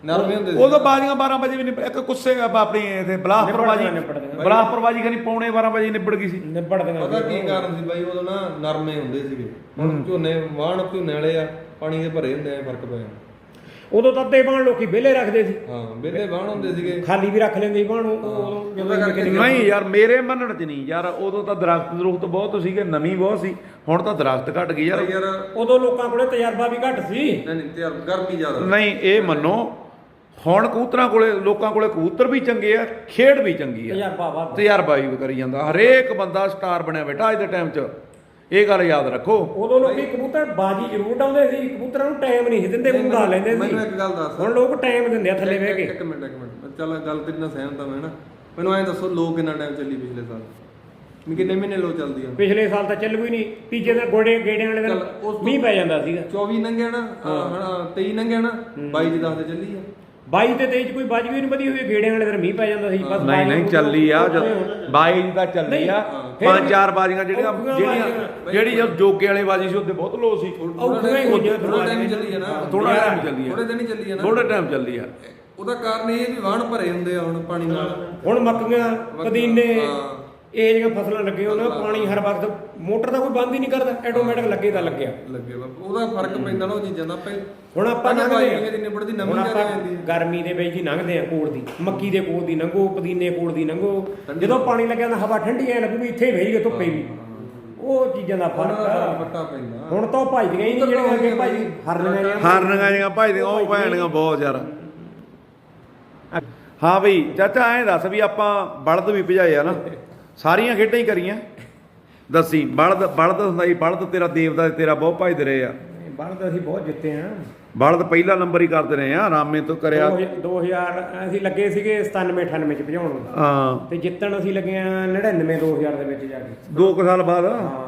ਨਰਮੇ ਹੁੰਦੇ ਸੀ। ਉਦੋਂ ਬਾਜੀਆਂ 12 ਵਜੇ ਵੀ ਨਿਬ- ਇੱਕ ਕੁੱਸੇ ਆਪਣੀ ਇਥੇ ਬਲਾਸਪੁਰ ਬਾਜੀ ਨਿਬੜਦੀਆਂ, ਨਿਬੜਦੀਆਂ। ਬਲਾਸਪੁਰ ਬਾਜੀ ਖਣੀ ਪੌਣੇ 12 ਵਜੇ ਨਿਬੜ ਗਈ ਸੀ। ਨਿਬੜ ਦੀਆਂ ਪਤਾ ਕੀ ਕਾਰਨ ਸੀ ਬਾਈ ਉਦੋਂ ਨਾ ਨਰਮੇ ਹੁੰਦੇ ਸੀਗੇ। ਹੁਣ ਝੋਨੇ ਵਾਹਣ ਝੋਨੇ ਵਾਲੇ ਆ ਪਾਣੀ ਦੇ ਭਰੇ ਹੁੰਦੇ ਆ ਫ਼ਰਕ ਪੈ ਜਾਂਦਾ। ਉਦੋਂ ਤਾਂ ਅੱਧੇ ਬਾਣ ਲੋਕੀ ਵਿਹਲੇ ਰੱਖਦੇ ਸੀ। ਹਾਂ ਵਿਹਲੇ ਵਾਹਣ ਹੁੰਦੇ ਸੀਗੇ। ਖਾਲੀ ਵੀ ਰੱਖ ਲੈਂਦੇ ਸੀ ਬਾਣ ਨਹੀਂ ਯਾਰ ਮੇਰੇ ਮੰਨਣ 'ਚ ਨਹੀਂ। ਯਾਰ ਉਦੋਂ ਤਾਂ ਦਰਖਤ ਦਰੁਖਤ ਬਹੁਤ ਸੀਗੇ ਨਵੀਂ ਬਹੁਤ ਸੀ। ਹੁਣ ਤਾਂ ਦਰਖਤ ਘਟ ਗਈ ਯਾਰ। ਉਦੋਂ ਲੋਕਾਂ ਕੋਲੇ ਤਜਰਬਾ ਵੀ ਘੱਟ ਸੀ। ਨਹੀਂ ਨਹੀਂ ਤੇ ਯਾਰ ਗਰਮੀ ਜ਼ਿਆਦਾ। ਨਹੀਂ ਇਹ ਮੰਨੋ ਹੁਣ ਕਬੂਤਰਾਂ ਕੋਲੇ ਲੋਕਾਂ ਕੋਲੇ ਕਬੂਤਰ ਵੀ ਚੰਗੇ ਆ ਖੇਡ ਵੀ ਚੰਗੀ ਆ। ਤਜਰਬਾ ਵੱਧ ਤਜਰਬਾ ਵੀ ਕਰੀ ਜਾਂਦਾ। ਹਰੇਕ ਬੰਦਾ ਸਟਾਰ ਬਣਿਆ ਬੈਠਾ ਅੱਜ ਦੇ ਟਾਈਮ 'ਚ। ਇਹ ਗੱਲ ਯਾਦ ਰੱਖੋ। ਉਦੋਂ ਲੋਕੀ ਕਬੂਤਰ ਬਾਜੀ ਜ਼ਰੂਰ ਡਾਉਂਦੇ ਸੀ ਕਬੂਤਰਾਂ ਨੂੰ ਟਾਈਮ ਨਹੀਂ ਸੀ ਦਿੰਦੇ ਮੁੰਡਾ ਲੈਂਦੇ ਸੀ। ਮੈਨੂੰ ਇੱਕ ਗੱਲ ਦੱਸ। ਹੁਣ ਲੋਕ ਟਾਈਮ ਦਿੰਦੇ ਆ ਥੱਲੇ ਬਹਿ ਕੇ। ਇੱਕ ਮਿੰਟ ਇੱਕ ਮਿੰਟ। ਚੱਲ ਗੱਲ ਤੇਰੀ ਨਾਲ ਸਹਿਮਤ ਆ ਮੈਂ ਨਾ। ਮੈਨੂੰ ਐਂ ਦੱਸੋ ਲੋ ਕਿੰਨਾ ਟਾਈਮ ਚੱਲੀ ਪਿਛਲੇ ਸਾਲ? ਵੀ ਕਿੰਨੇ ਮਹੀਨੇ ਲੋ ਚੱਲਦੀ ਆ? ਪਿਛਲੇ ਸਾਲ ਤਾਂ ਚੱਲੂ ਹੀ ਨਹੀਂ। ਤੀਜੇ ਦਿਨ ਗੋੜੇ ਗੇੜਿਆਂ ਵਾਲੇ ਦਿਨ ਤੋਂ- ਮੀਂਹ ਪੈ ਜਾਂਦਾ ਸੀਗਾ। 24 ਨੰਗਿਆ ਨਾ ਹਾਂ 23 ਨੰਗਿਆ ਨਾ 22 ਦੀ 10 ਤੇ ਚੱਲੀ ਆ। 22 ਤੇ 23 ਚ ਕੋਈ ਬਾਜੀ ਵੀ ਨਹੀਂ ਵਧੀ ਹੋਈ ਗੇੜਿਆਂ ਵਾਲੇ ਦਿਨ ਮੀਂਹ ਪੈ ਜਾਂਦਾ ਸੀ ਬਸ ਨਹੀਂ ਨਹੀਂ ਚੱਲੀ ਆ ਜਦ ਬਾਈ ਦੀ ਤਾਂ ਚੱਲੀ ਆ। ਫਿਰ ਪੰਜ ਚਾਰ ਬਾਜ਼ੀਆਂ ਜਿਹੜੀਆਂ ਜਿਹੜੀਆਂ। ਜਿਹੜੀ ਜਦ ਜੋਗੇ ਵਾਲੇ ਬਾਜੀ ਸੀ ਉਹਦੇ ਬਹੁਤ ਲੋ ਸੀ। ਥੋੜਾ ਟਾਈਮ ਚੱਲੀ ਆ ਨਾ। ਥੋੜਾ ਟਾਈਮ ਚੱਲੀ ਆ। ਥੋੜੇ ਦਿਨ ਹੀ ਚੱਲੀ ਆ ਨਾ। ਥੋੜਾ ਟਾਈਮ ਚੱਲੀ ਆ। ਉਹਦਾ ਕਾਰਨ ਇਹ ਵੀ ਵਾਹਣ ਭਰੇ ਹੁੰਦੇ ਆ ਹੁਣ ਪਾਣੀ ਨਾਲ। ਹੁਣ ਮੱਕੀਆਂ ਪੁਦੀਨੇ ਹਾਂ। ਇਹ ਜਿਹੜੀਆਂ ਫਸਲਾਂ ਲੱਗੇ ਉਹਨਾਂ ਪਾਣੀ ਹਰ ਵਕਤ ਮੋਟਰ ਦਾ ਕੋਈ ਬੰਦ ਹੀ ਨਹੀਂ ਕਰਦਾ ਆਟੋਮੈਟਿਕ ਲੱਗੇ ਤਾਂ ਲੱਗਿਆ। ਲੱਗੇ ਵਾ ਉਹਦਾ ਫ਼ਰਕ ਪੈਂਦਾ ਨਾ ਉਹ ਚੀਜ਼ਾਂ ਦਾ ਪਹਿਲਾਂ ਹੁਣ ਆਪਾਂ ਲੰਘਦੇ ਦੀ ਨਿਬੜਦੀ ਨਵੀਂ ਜਾਂਦੀ ਹੈ ਗਰਮੀ ਦੇ ਵਿੱਚ ਹੀ ਲੰਘਦੇ ਆ ਕੋਲ ਦੀ ਮੱਕੀ ਦੇ ਕੋਲ ਦੀ ਲੰਘੋ ਪੁਦੀਨੇ ਕੋਲ ਦੀ ਲੰਘੋ। ਜਦੋਂ ਪਾਣੀ ਲੱਗਿਆ ਤਾਂ ਹਵਾ ਠੰਡੀ ਐ ਲੱਗੂ ਵੀ ਇੱਥੇ ਗਏ ਧੁੱਪੇ ਵੀ। ਉਹ ਚੀਜ਼ਾਂ ਦਾ ਫ਼ਰਕ ਆ। ਵੱਟਾ ਪੈਂਦਾ। ਹੁਣ ਤਾਂ ਉਹ ਭਜਦੀਆਂ ਹੀ ਨਹੀਂ ਜਿਹੜੀਆਂ ਅੱਗੇ ਭਾਈ ਹਰਨੀਆਂ ਹਾਰਨੀਆਂ ਜੀਆਂ ਭਜਦੀਆਂ ਉਹ ਭੈਣੀਆਂ ਬਹੁਤ ਯਾਰ ਹਾਂ ਬਈ ਚਾਚਾ ਐਂ ਦੱਸ ਵੀ ਆਪਾਂ ਬਲਦ ਵੀ ਭਜਾਏ ਆ ਨਾ। ਸਾਰੀਆਂ ਖੇਡਾਂ ਹੀ ਕਰੀਆਂ। ਦੱਸੀ ਬਲਦ ਬਲਦ ਹੁੰਦਾ ਸੀ ਬਲਦ ਤੇਰਾ ਦੇਵਦਾ ਤੇਰਾ ਬਹੁਤ ਭਜਦੇ ਰਹੇ ਆ। ਬਲਦ ਅਸੀਂ ਬਹੁਤ ਜਿੱਤੇ ਆ। ਬਲਦ ਪਹਿਲਾ ਨੰਬਰ ਹੀ ਕਰਦੇ ਰਹੇ ਆ ਰਾਮੇ ਤੋਂ ਕਰਿਆ। 2000 ਅਸੀਂ ਲੱਗੇ ਸੀਗੇ 97 98 ਚ ਭਜਾਉਣ। ਨੂੰ ਹਾਂ। ਤੇ ਜਿੱਤਣ ਅਸੀਂ ਲੱਗੇ ਆ 99 2000 ਦੇ ਵਿੱਚ ਜਾ ਕੇ। ਦੋ ਕੁ ਸਾਲ ਬਾਅਦ। ਹਾਂ।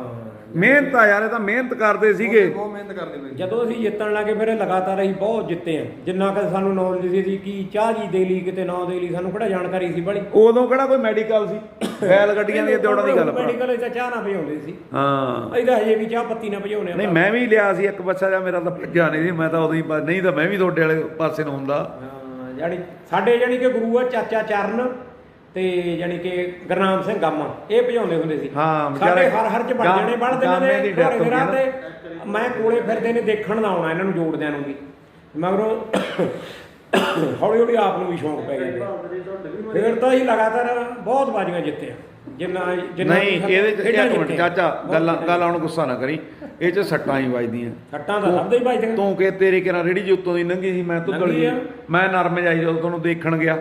ਮਿਹਨਤ ਆ ਯਾਰ ਇਹ ਤਾਂ ਮਿਹਨਤ ਕਰਦੇ ਸੀਗੇ। ਬਹੁਤ ਮਿਹਨਤ ਕਰਦੇ ਪਏ ਜਦੋਂ ਅਸੀਂ ਜਿੱਤਣ ਲੱਗੇ ਫਿਰ ਲਗਾਤਾਰ ਅਸੀਂ ਬਹੁਤ ਜਿੱਤੇ ਆ। ਜਿੰਨਾ ਕਿ ਸਾਨੂੰ ਨੌਲੇਜ ਸੀ ਕੀ ਚਾਹ ਜੀ ਦੇ ਲਈ ਕਿਤੇ ਨਾ ਦੇ ਲਈ ਸਾਨੂੰ ਕਿਹੜਾ ਜਾਣਕਾਰੀ ਸੀ ਬੜੀ ਉਦੋਂ ਕਿਹੜਾ ਕੋਈ ਮੈਡੀਕਲ ਸੀ? ਬੈਲ ਗੱਡੀਆਂ ਦੀਆਂ ਦੌੜਾਂ ਦੀ ਗੱਲ ਭਰਾ ਮੈਡੀਕਲ ਵਿੱਚ ਤਾਂ ਚਾਹ ਨਾ ਭਜਾਉਂਦੇ ਸੀ। ਹਾਂ। ਤਾਂ ਹਜੇ ਵੀ ਚਾਹ ਪੱਤੀ ਨਾ ਭਜਾਉਨੇ ਨਹੀਂ ਮੈਂ ਵੀ ਲਿਆ ਸੀ ਇੱਕ ਬੱਚਾ ਜਾਂ ਮੇਰਾ ਤਾਂ ਭੱਜਾ ਨਹੀਂ ਸੀ ਮੈਂ ਤਾਂ ਉਦੋਂ ਹੀ ਨਹੀਂ ਤਾਂ ਮੈਂ ਵੀ ਤੁਹਾਡੇ ਵਾਲੇ ਪਾਸੇ ਨੂੰ ਹੁੰਦਾ। ਹਾਂ ਜਾਨੀ ਸਾਡੇ ਜਾਨੀ ਕਿ ਗੁਰੂ ਆ ਚਾਚਾ ਚਰਨ। ਤੇ ਜਾਨੀ ਕਿ ਗੁਰਨਾਮ ਸਿੰਘ ਗਾਮਾ ਇਹ ਭਜਾਉਂਦੇ ਹੁੰਦੇ ਸੀ। ਹਾਂ, ਸਾਡੇ ਹਰ ਹਰ ਚ ਬਣ ਜਾਣੇ ਬੜਦੇ ਇਹਨਾਂ ਗਾਮੇ ਦੀ ਦੇ death ਘੋੜੇ ਹੋ ਤੇ ਮੈਂ ਕੋਲੇ ਫਿਰਦੇ ਨੇ ਦੇਖਣ ਦਾ ਆਉਣਾ ਇਹਨਾਂ ਨੂੰ ਜੋੜਦਿਆਂ ਨੂੰ ਵੀ। ਮਗਰੋਂ ਹੌਲੀ ਹੌਲੀ ਆਪ ਨੂੰ ਵੀ ਸ਼ੌਂਕ ਪੈ ਗਿਆ। ਫਿਰ ਤਾਂ ਅਸੀਂ ਲਗਾਤਾਰ ਬਹੁਤ ਬਾਜੀਆਂ ਜਿੱਤੇ ਆ ਜਿੰਨਾ ਜਿੰਨਾ ਨਹੀਂ ਇਹਦੇ ਚ ਇੱਕ ਮਿੰਟ। ਚਾਚਾ ਗੱਲਾਂ। ਗੱਲ ਹੁਣ ਗੁੱਸਾ ਨਾ ਕਰੀ। ਇਹ ਚ ਸੱਟਾਂ ਹੀ ਵੱਜਦੀਆਂ। ਸੱਟਾਂ ਤਾਂ ਸਭ ਦੇ ਹੀ ਵੱਜਦੀਆਂ। ਤੂੰ ਕਿ ਤੇਰੇ ਕਿਹਨਾਂ ਰੇੜੀ ਜੀ ਉੱਤੋਂ ਦੀ ਲੰਘੀ ਸੀ ਮੈਂ ਤੁੱਦਲ। ਮੈਂ ਨਰਮ ਜਾਈ ਜਦੋਂ ਤੁਹਾਨੂੰ ਦੇਖਣ ਗਿਆ।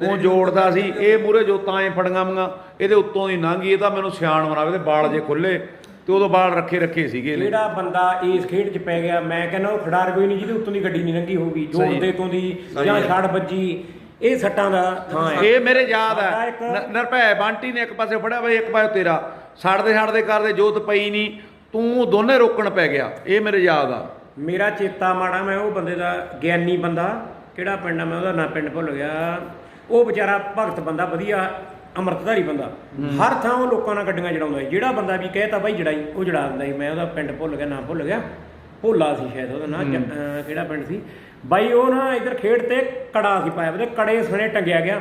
ਤੂੰ ਜੋੜਦਾ ਸੀ ਇਹ ਮੂਰੇ ਜੋਤਾਂ ਐ ਫੜੀਆਂ ਮੀਆਂ ਇਹਦੇ ਉੱਤੋਂ ਦੀ ਲੰਘੀ ਇਹ ਤਾਂ ਮੈਨੂੰ ਸਿਆਣ ਬਣਾਵੇ ਤੇ ਬਾਲ ਜੇ ਖੁੱਲੇ ਤੇ ਉਦੋਂ ਬਾਲ ਰੱਖੇ ਰੱਖੇ ਸੀਗੇ ਇਹਨੇ। ਜਿਹੜਾ ਬੰਦਾ ਇਸ ਖੇਡ 'ਚ ਪੈ ਗਿਆ ਮੈਂ ਕਹਿੰਦਾ ਉਹ ਖਿਡਾਰ ਕੋਈ ਨਹੀਂ ਜਿਹਦੇ ਉੱਤੋਂ ਦੀ ਗੱਡੀ ਨਹੀਂ ਲੰਘੀ ਹੋਊਗੀ ਸਹੀ। ਜੋੜ ਦੇ ਤੋਂ ਦੀ ਜਾਂ। ਛੜ ਵੱਜੀ ਇਹ ਸੱਟਾਂ ਦਾ ਥਾਂ ਹੈ ਇਹ ਮੇਰੇ ਯਾਦ ਸਾਡਾ ਹੈ ਇੱਕ- ਨ- ਨਿਰਭੈ ਬਾਂਟੀ ਨੇ ਇੱਕ ਪਾਸੇ ਫੜਿਆ ਬਈ ਇੱਕ ਪਾਸੇ ਤੇਰਾ ਛੱਡਦੇ ਛੱਡਦੇ ਕਰਦੇ ਜੋਤ ਪਈ ਨਹੀਂ ਤੂੰ ਦੋਨੇ ਰੋਕਣ ਪੈ ਗਿਆ ਇਹ ਮੇਰੇ ਯਾਦ ਆ ਮੇਰਾ ਚੇਤਾ ਮਾੜਾ ਮੈਂ ਉਹ ਬੰਦੇ ਦਾ ਗਿਆਨੀ ਬੰਦਾ ਕਿਹੜਾ ਪਿੰਡ ਆ ਮੈਂ ਉਹਦਾ ਨਾਂ ਪਿੰਡ ਭੁੱਲ ਗਿਆ ਉਹ ਵਿਚਾਰਾ ਭਗਤ ਬੰਦਾ ਵਧੀਆ ਅੰਮ੍ਰਿਤਧਾਰੀ ਬੰਦਾ। ਹਰ ਥਾਂ ਉਹ ਲੋਕਾਂ ਨਾਲ ਗੱਡੀਆਂ ਜੜਾਉਂਦਾ ਸੀ। ਜਿਹੜਾ ਬੰਦਾ ਵੀ ਕਹੇ ਤਾਂ ਬਾਈ ਜੜਾਈ ਉਹ ਜੜਾ ਦਿੰਦਾ ਸੀ। ਮੈਂ ਉਹਦਾ ਪਿੰਡ ਭੁੱਲ ਗਿਆ ਨਾਂ ਭੁੱਲ ਗਿਆ। ਭੋਲਾ ਸੀ ਸ਼ਾਇਦ ਉਹਦਾ ਨਾਂ ਕਿਹੜਾ ਪਿੰਡ ਸੀ? ਬਾਈ ਉਹ ਨਾ ਇਧਰ ਖੇਡ ਤੇ ਕੜਾ ਸੀ ਪਾਇਆ ਉਹਦੇ ਕੜੇ ਸਣੇ ਟੰਗਿਆ ਗਿਆ।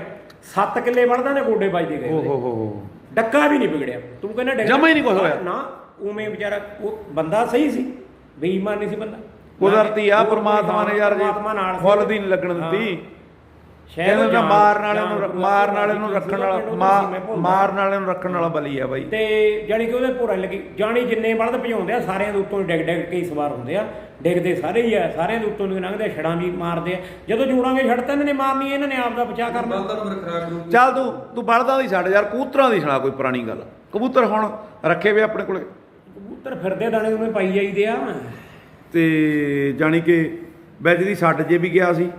7 ਕਿੱਲੇ ਵੜਦਾ ਨੇ ਗੋਡੇ ਵੱਜਦੇ ਗਏ ਓ ਉਹਦੇ। ਹੋ ਹੋ ਡੱਕਾ ਵੀ ਨਹੀਂ ਵਿਗੜਿਆ। ਤੂੰ ਕਹਿੰਦਾ ਡੱਕਾ ਜਮਾਂ ਹੀ ਨਹੀਂ ਕੁਛ ਹੋਇਆ। ਨਾ ਉਵੇਂ ਵਿਚਾਰਾ ਉਹ ਬੰਦਾ ਸਹੀ ਸੀ। ਬੇਈਮਾਨ ਨਹੀਂ ਸੀ ਬੰਦਾ। ਕੁਦਰਤੀ ਆ ਪ੍ਰਮਾਤਮਾ ਨੇ ਯਾਰ ਜੀ। ਫੁੱਲ ਦੀ ਨਹੀਂ ਲੱਗਣ ਦਿੱਤੀ। ਤਾਂ ਜਾਣ- ਮਾਰਨ ਵਾਲੇ ਨੂੰ ਮਾਰਨ ਵਾਲੇ ਨੂੰ ਰੱਖਣ ਵਾਲਾ। ਮਾਰਨ ਵਾਲੇ ਨੂੰ ਰੱਖਣ ਵਾਲਾ ਬਲੀ ਆ ਬਾਈ। ਤੇ ਜਾਨੀ ਕਿ ਉਹਦੇ ਭੋਰਾ ਲੱਗੀ। ਜਾਣੀ ਜਿੰਨੇ ਬਲਦ ਭਜਾਉਂਦੇ ਆ ਸਾਰਿਆਂ ਦੇ ਉੱਤੋਂ ਡਿੱਗ ਡਿੱਗ ਕੇ ਹੀ ਸਵਾਰ ਹੁੰਦੇ ਆ। ਡਿੱਗਦੇ ਸਾਰੇ ਹੀ ਆ ਸਾਰਿਆਂ ਦੇ ਉੱਤੋਂ ਦੀ ਲੰਘਦੇ ਛੜਾਂ ਵੀ ਮਾਰਦੇ ਆ। ਜਦੋਂ ਜੋੜਾਂਗੇ ਛੜ ਤਾਂ ਇਹਨਾਂ ਨੇ ਮਾਰਨੀ ਇਹਨਾਂ ਨੇ ਆਪ ਦਾ ਬਚਾਅ ਕਰਨਾ। ਚੱਲ ਤੂੰ ਤੂੰ ਬਲਦਾਂ ਦੀ ਛੱਡ ਯਾਰ ਕਬੂਤਰਾਂ ਦੀ ਸੁਣਾ ਕੋਈ ਪੁਰਾਣੀ ਗੱਲ। ਕਬੂਤਰ ਹੁਣ ਰੱਖੇ ਵੇ ਆਪਣੇ ਕੋਲੇ। ਕਬੂਤਰ ਫਿਰਦੇ ਦਾਣੇ ਉਹਨੇ ਪਾਈ ਜਾਈਦੇ ਆ। ਤੇ ਜਾਣੀ ਕਿ ਵਿੱਚ ਦੀ ਛੱਡ ਜੇ ਵੀ ਗਿਆ ਸੀ।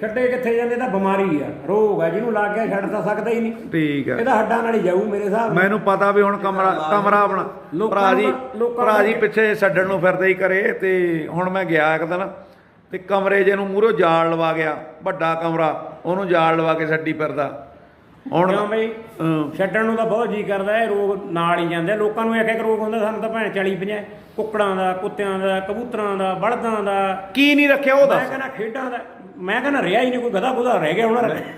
ਛੱਡੇ ਕਿੱਥੇ ਜਾਂਦੇ ਤਾਂ ਬਿਮਾਰੀ ਆ। ਰੋਗ ਆ ਜਿਹਨੂੰ ਲੱਗ ਗਿਆ ਛੱਡ ਤਾਂ ਸਕਦਾ ਹੀ ਨਹੀਂ। ਠੀਕ ਹੈ ਇਹਦਾ ਹੱਡਾਂ ਨਾਲ ਹੀ ਜਾਊ ਮੇਰੇ ਹਿਸਾਬ ਨਾਲ। ਮੈਨੂੰ ਪਤਾ ਵੀ ਹੁਣ ਕਮਰਾ ਕਮਰਾ ਬਣਾ ਲੋਕਾਂ ਭਰਾ ਜੀ ਦਾ- ਲੋਕਾਂ ਭਰਾ ਜੀ ਪਿੱਛੇ ਛੱਡਣ ਨੂੰ ਫਿਰਦੇ ਹੀ ਕਰੇ ਤੇ ਹੁਣ ਮੈਂ ਗਿਆ ਇੱਕ ਦਿਨ ਤੇ ਕਮਰੇ ਜੇ ਨੂੰ ਮੂਹਰੋਂ ਜਾਲ ਲਵਾ ਗਿਆ ਵੱਡਾ ਕਮਰਾ ਉਹਨੂੰ ਜਾਲ ਲਵਾ ਕੇ ਛੱਡੀ ਫਿਰਦਾ। ਹੁਣ ਕਿਉਂ ਬਈ? ਅਮ, ਛੱਡਣ ਨੂੰ ਤਾਂ ਬਹੁਤ ਜੀ ਕਰਦਾ ਹੈ ਰੋਗ ਨਾਲ ਹੀ ਜਾਂਦੇ ਆ। ਲੋਕਾਂ ਨੂੰ ਇੱਕ ਇੱਕ ਰੋਗ ਹੁੰਦਾ ਸਾਨੂੰ ਤਾਂ ਭੈਣ 40 50 ਕੁੱਕੜਾਂ ਦਾ ਕੁੱਤਿਆਂ ਦਾ ਕਬੂਤਰਾਂ ਦਾ ਬਲਦਾਂ ਦਾ। ਕੀ ਨਹੀਂ ਰੱਖਿਆ ਉਹ ਮੈਂ ਦੱਸ ਕਹਿੰਦਾ ਖੇਡਾਂ ਦਾ ਮੈਂ ਕਹਿੰਦਾ ਰਿਹਾ ਹੀ ਨਹੀਂ ਕੋਈ ਗਧਾ ਗੁਧਾ ਰਹਿ ਗਿਆ ਹੁਣ।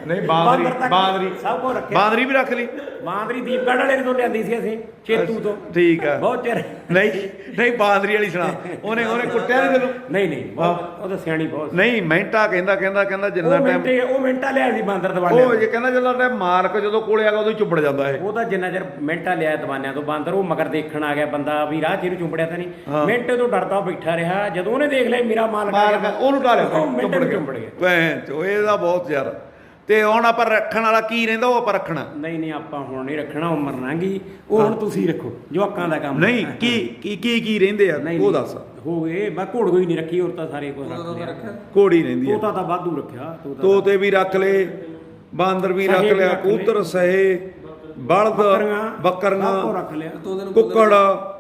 ਨਹੀਂ ਬਾਂਦਰੀ ਬਾਂਦਰ ਤੱਕ ਬਾਂਦਰੀ। ਸਭ ਕੁਝ ਰੱਖਿਆ। ਬਾਂਦਰੀ ਵੀ ਰੱਖ ਲਈ। ਬਾਂਦਰੀ ਦੀਪਗੜ੍ਹ ਵਾਲੇ ਤੋਂ ਲਿਆਂਦੀ ਸੀ ਅਸੀਂ ਚੇਤੂ ਤੋਂ। ਠੀਕ ਆ। ਬਹੁਤ ਚਿਰ। ਨਹੀਂ ਨਹੀਂ ਬਾਂਦਰੀ ਵਾਲੀ ਸੁਣਾ। ਉਹਨੇ ਉਹਨੇ ਕੁੱਟਿਆ ਨਹੀਂ ਤੈਨੂੰ? ਨਹੀਂ ਨਹੀਂ ਬਹੁਤ- ਉਹ ਤਾਂ ਸਿਆਣੀ ਬਹੁਤ ਸੀ। ਨਹੀਂ ਮਿੰਟਾ ਕਹਿੰਦਾ ਕਹਿੰਦਾ ਕਹਿੰਦਾ ਜਿੰਨਾ ਉਹ ਟਾਈਮ ਮਿੰਟੇ ਉਹ ਮਿੰਟਾ ਲਿਆ ਸੀ ਬਾਂਦਰ ਦਵਾਨੇ ਉਹ ਜੇ ਕਹਿੰਦਾ ਜਦੋਂ ਟਾਈਮ ਮਾਲਕ ਜਦੋਂ ਕੋਲੇ ਆਗਾ ਉਦੋਂ ਹੀ ਚੁੱਪੜ ਜਾਂਦਾ ਇਹ। ਉਹ ਤਾਂ ਜਿੰਨਾ ਚਿਰ ਮਿੰਟਾ ਲਿਆ ਦਵਾਨਿਆਂ ਤੋਂ ਬਾਂਦਰ ਉਹ ਮਗਰ ਦੇਖਣ ਆ ਗਿਆ ਬੰਦਾ ਵੀ ਰਾਹ ਚ ਇਹਨੂੰ ਚੁੰਬੜਿਆ ਤਾਂ ਨਹੀਂ। ਮਿੰਟੇ ਤੋਂ ਡਰਦਾ ਬੈਠਾ ਰਿਹਾ। ਜਦੋਂ ਉਹਨੇ ਦੇਖ ਲਿਆ ਮੇਰਾ ਮਾਲਕ ਆ ਗਿਆ। ਉਹਨੂੰ ਢਾਲਿਆ ਚੁੰਬੜ ਗਿਆ ਭੈਣ ਚੋ ਇਹਦਾ ਬਹੁਤ ਯਾਰ। ਤੇ ਹੁਣ ਆਪਾਂ ਰੱਖਣ ਵਾਲਾ ਕੀ ਰਹਿੰਦਾ ਉਹ ਆਪਾਂ ਰੱਖਣਾ। ਨਹੀਂ ਨਹੀਂ ਆਪਾਂ ਹੁਣ ਨਹੀਂ ਰੱਖਣਾ ਉਮਰ ਲੰਘੀ ਉਹ ਹੁਣ ਤੁਸੀਂ ਰੱਖੋ ਜਵਾਕਾਂ ਦਾ ਕੰਮ ਨਹੀਂ ਕੀ ਕੀ ਕੀ ਕੀ ਰਹਿੰਦੇ ਆ? ਨਹੀਂ, ਉਹ। ਦੱਸ। ਹੋ ਗਏ ਮੈਂ ਘੋੜ ਕੋਈ ਨਹੀਂ ਰੱਖੀ ਹੋਰ ਤਾਂ ਸਾਰੇ ਕੁਝ ਰੱਖ ਲਿਆ ਕੋੜੀ ਰਹਿੰਦੀ ਆ। ਤੋਤਾ ਤਾਂ ਵਾਧੂ ਰੱਖਿਆ ਤੋਤਾ ਵੀ ਰੱਖ ਲਏ ਬਾਂਦਰ ਵੀ ਰੱਖ ਲਿਆ। ਕੂਤਰ ਸਹੇ। ਬਲਦ ਬੱਕਰੀਆਂ ਸਭ ਕੁਝ ਬੱਕਰੀਆਂ ਰੱਖ ਲਿਆ। ਦੋ ਦਿਨ ਕੁੱਕੜ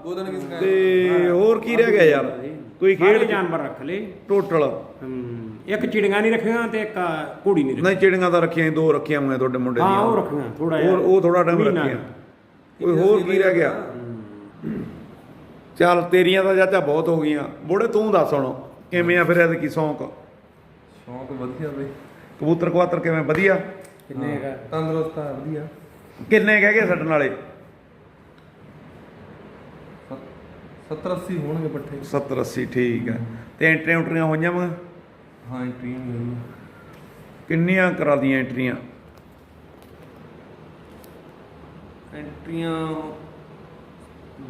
ਗੋਦਨ ਕਿਸ ਕਾ ਤੇ ਹੋਰ ਕੀ ਰਹਿ ਗਿਆ ਯਾਰ? ਕੋਈ ਖੇਡ ਜਾਨਵਰ ਰੱਖ ਲਏ ਟੋਟਲ। ਹਮ, ਇੱਕ ਚਿੜੀਆਂ ਨਹੀਂ ਰੱਖੀਆਂ ਤੇ ਇੱਕ ਘੋੜੀ ਨਹੀਂ ਰੱਖੀ। ਨਹੀਂ ਚਿੜੀਆਂ ਤਾਂ ਰੱਖੀਆਂ ਦੋ ਰੱਖੀਆਂ ਹੋਈਆਂ ਤੁਹਾਡੇ ਮੁੰਡੇ ਹਾਂ ਦੀਆਂ। ਉਹ ਰੱਖੀਆਂ ਥੋੜਾ ਹੋਰ ਉਹ ਥੋੜਾ ਟਾਈਮ ਰੱਖੀਆਂ। ਕੋਈ ਹੋਰ ਕੀ ਰਹਿ ਗਿਆ? ਚੱਲ ਤੇਰੀਆਂ ਤਾਂ ਚਾਚਾ ਬਹੁਤ ਹੋ ਗਈਆਂ। ਬੋੜੇ ਤੂੰ ਦੱਸ ਹੁਣ ਕਿਵੇਂ ਆ ਫਿਰ ਇਹਦੇ ਕੀ ਸੌਂਕ? ਸ਼ੌਂਕ ਵਧੀਆ ਬਈ। ਕਬੂਤਰ ਕਵਾਤਰ ਕਿਵੇਂ? ਵਧੀਆ? ਕਿੰਨੇ ਹੈਗਾ ਤੰਦਰੁਸਤ ਆ ਵਧੀਆ। ਕਿੰਨੇ ਕਹਿ ਗਏ ਛੱਡਣ ਵਾਲੇ? 70 80 ਹੋਣਗੇ ਪੱਠੇ। 70 80 ਠੀਕ ਹੈ ਤੇ ਐਂਟਰੀਆਂ ਉਟਰੀਆਂ ਹੋਈਆਂ ਵਾ ਹਾਂ ਐਂਟਰੀਆਂ ਹੋਈਆਂ। ਕਿੰਨੀਆਂ ਕਰਾ ਦੀਆਂ ਐਂਟਰੀਆਂ? ਐਂਟਰੀਆਂ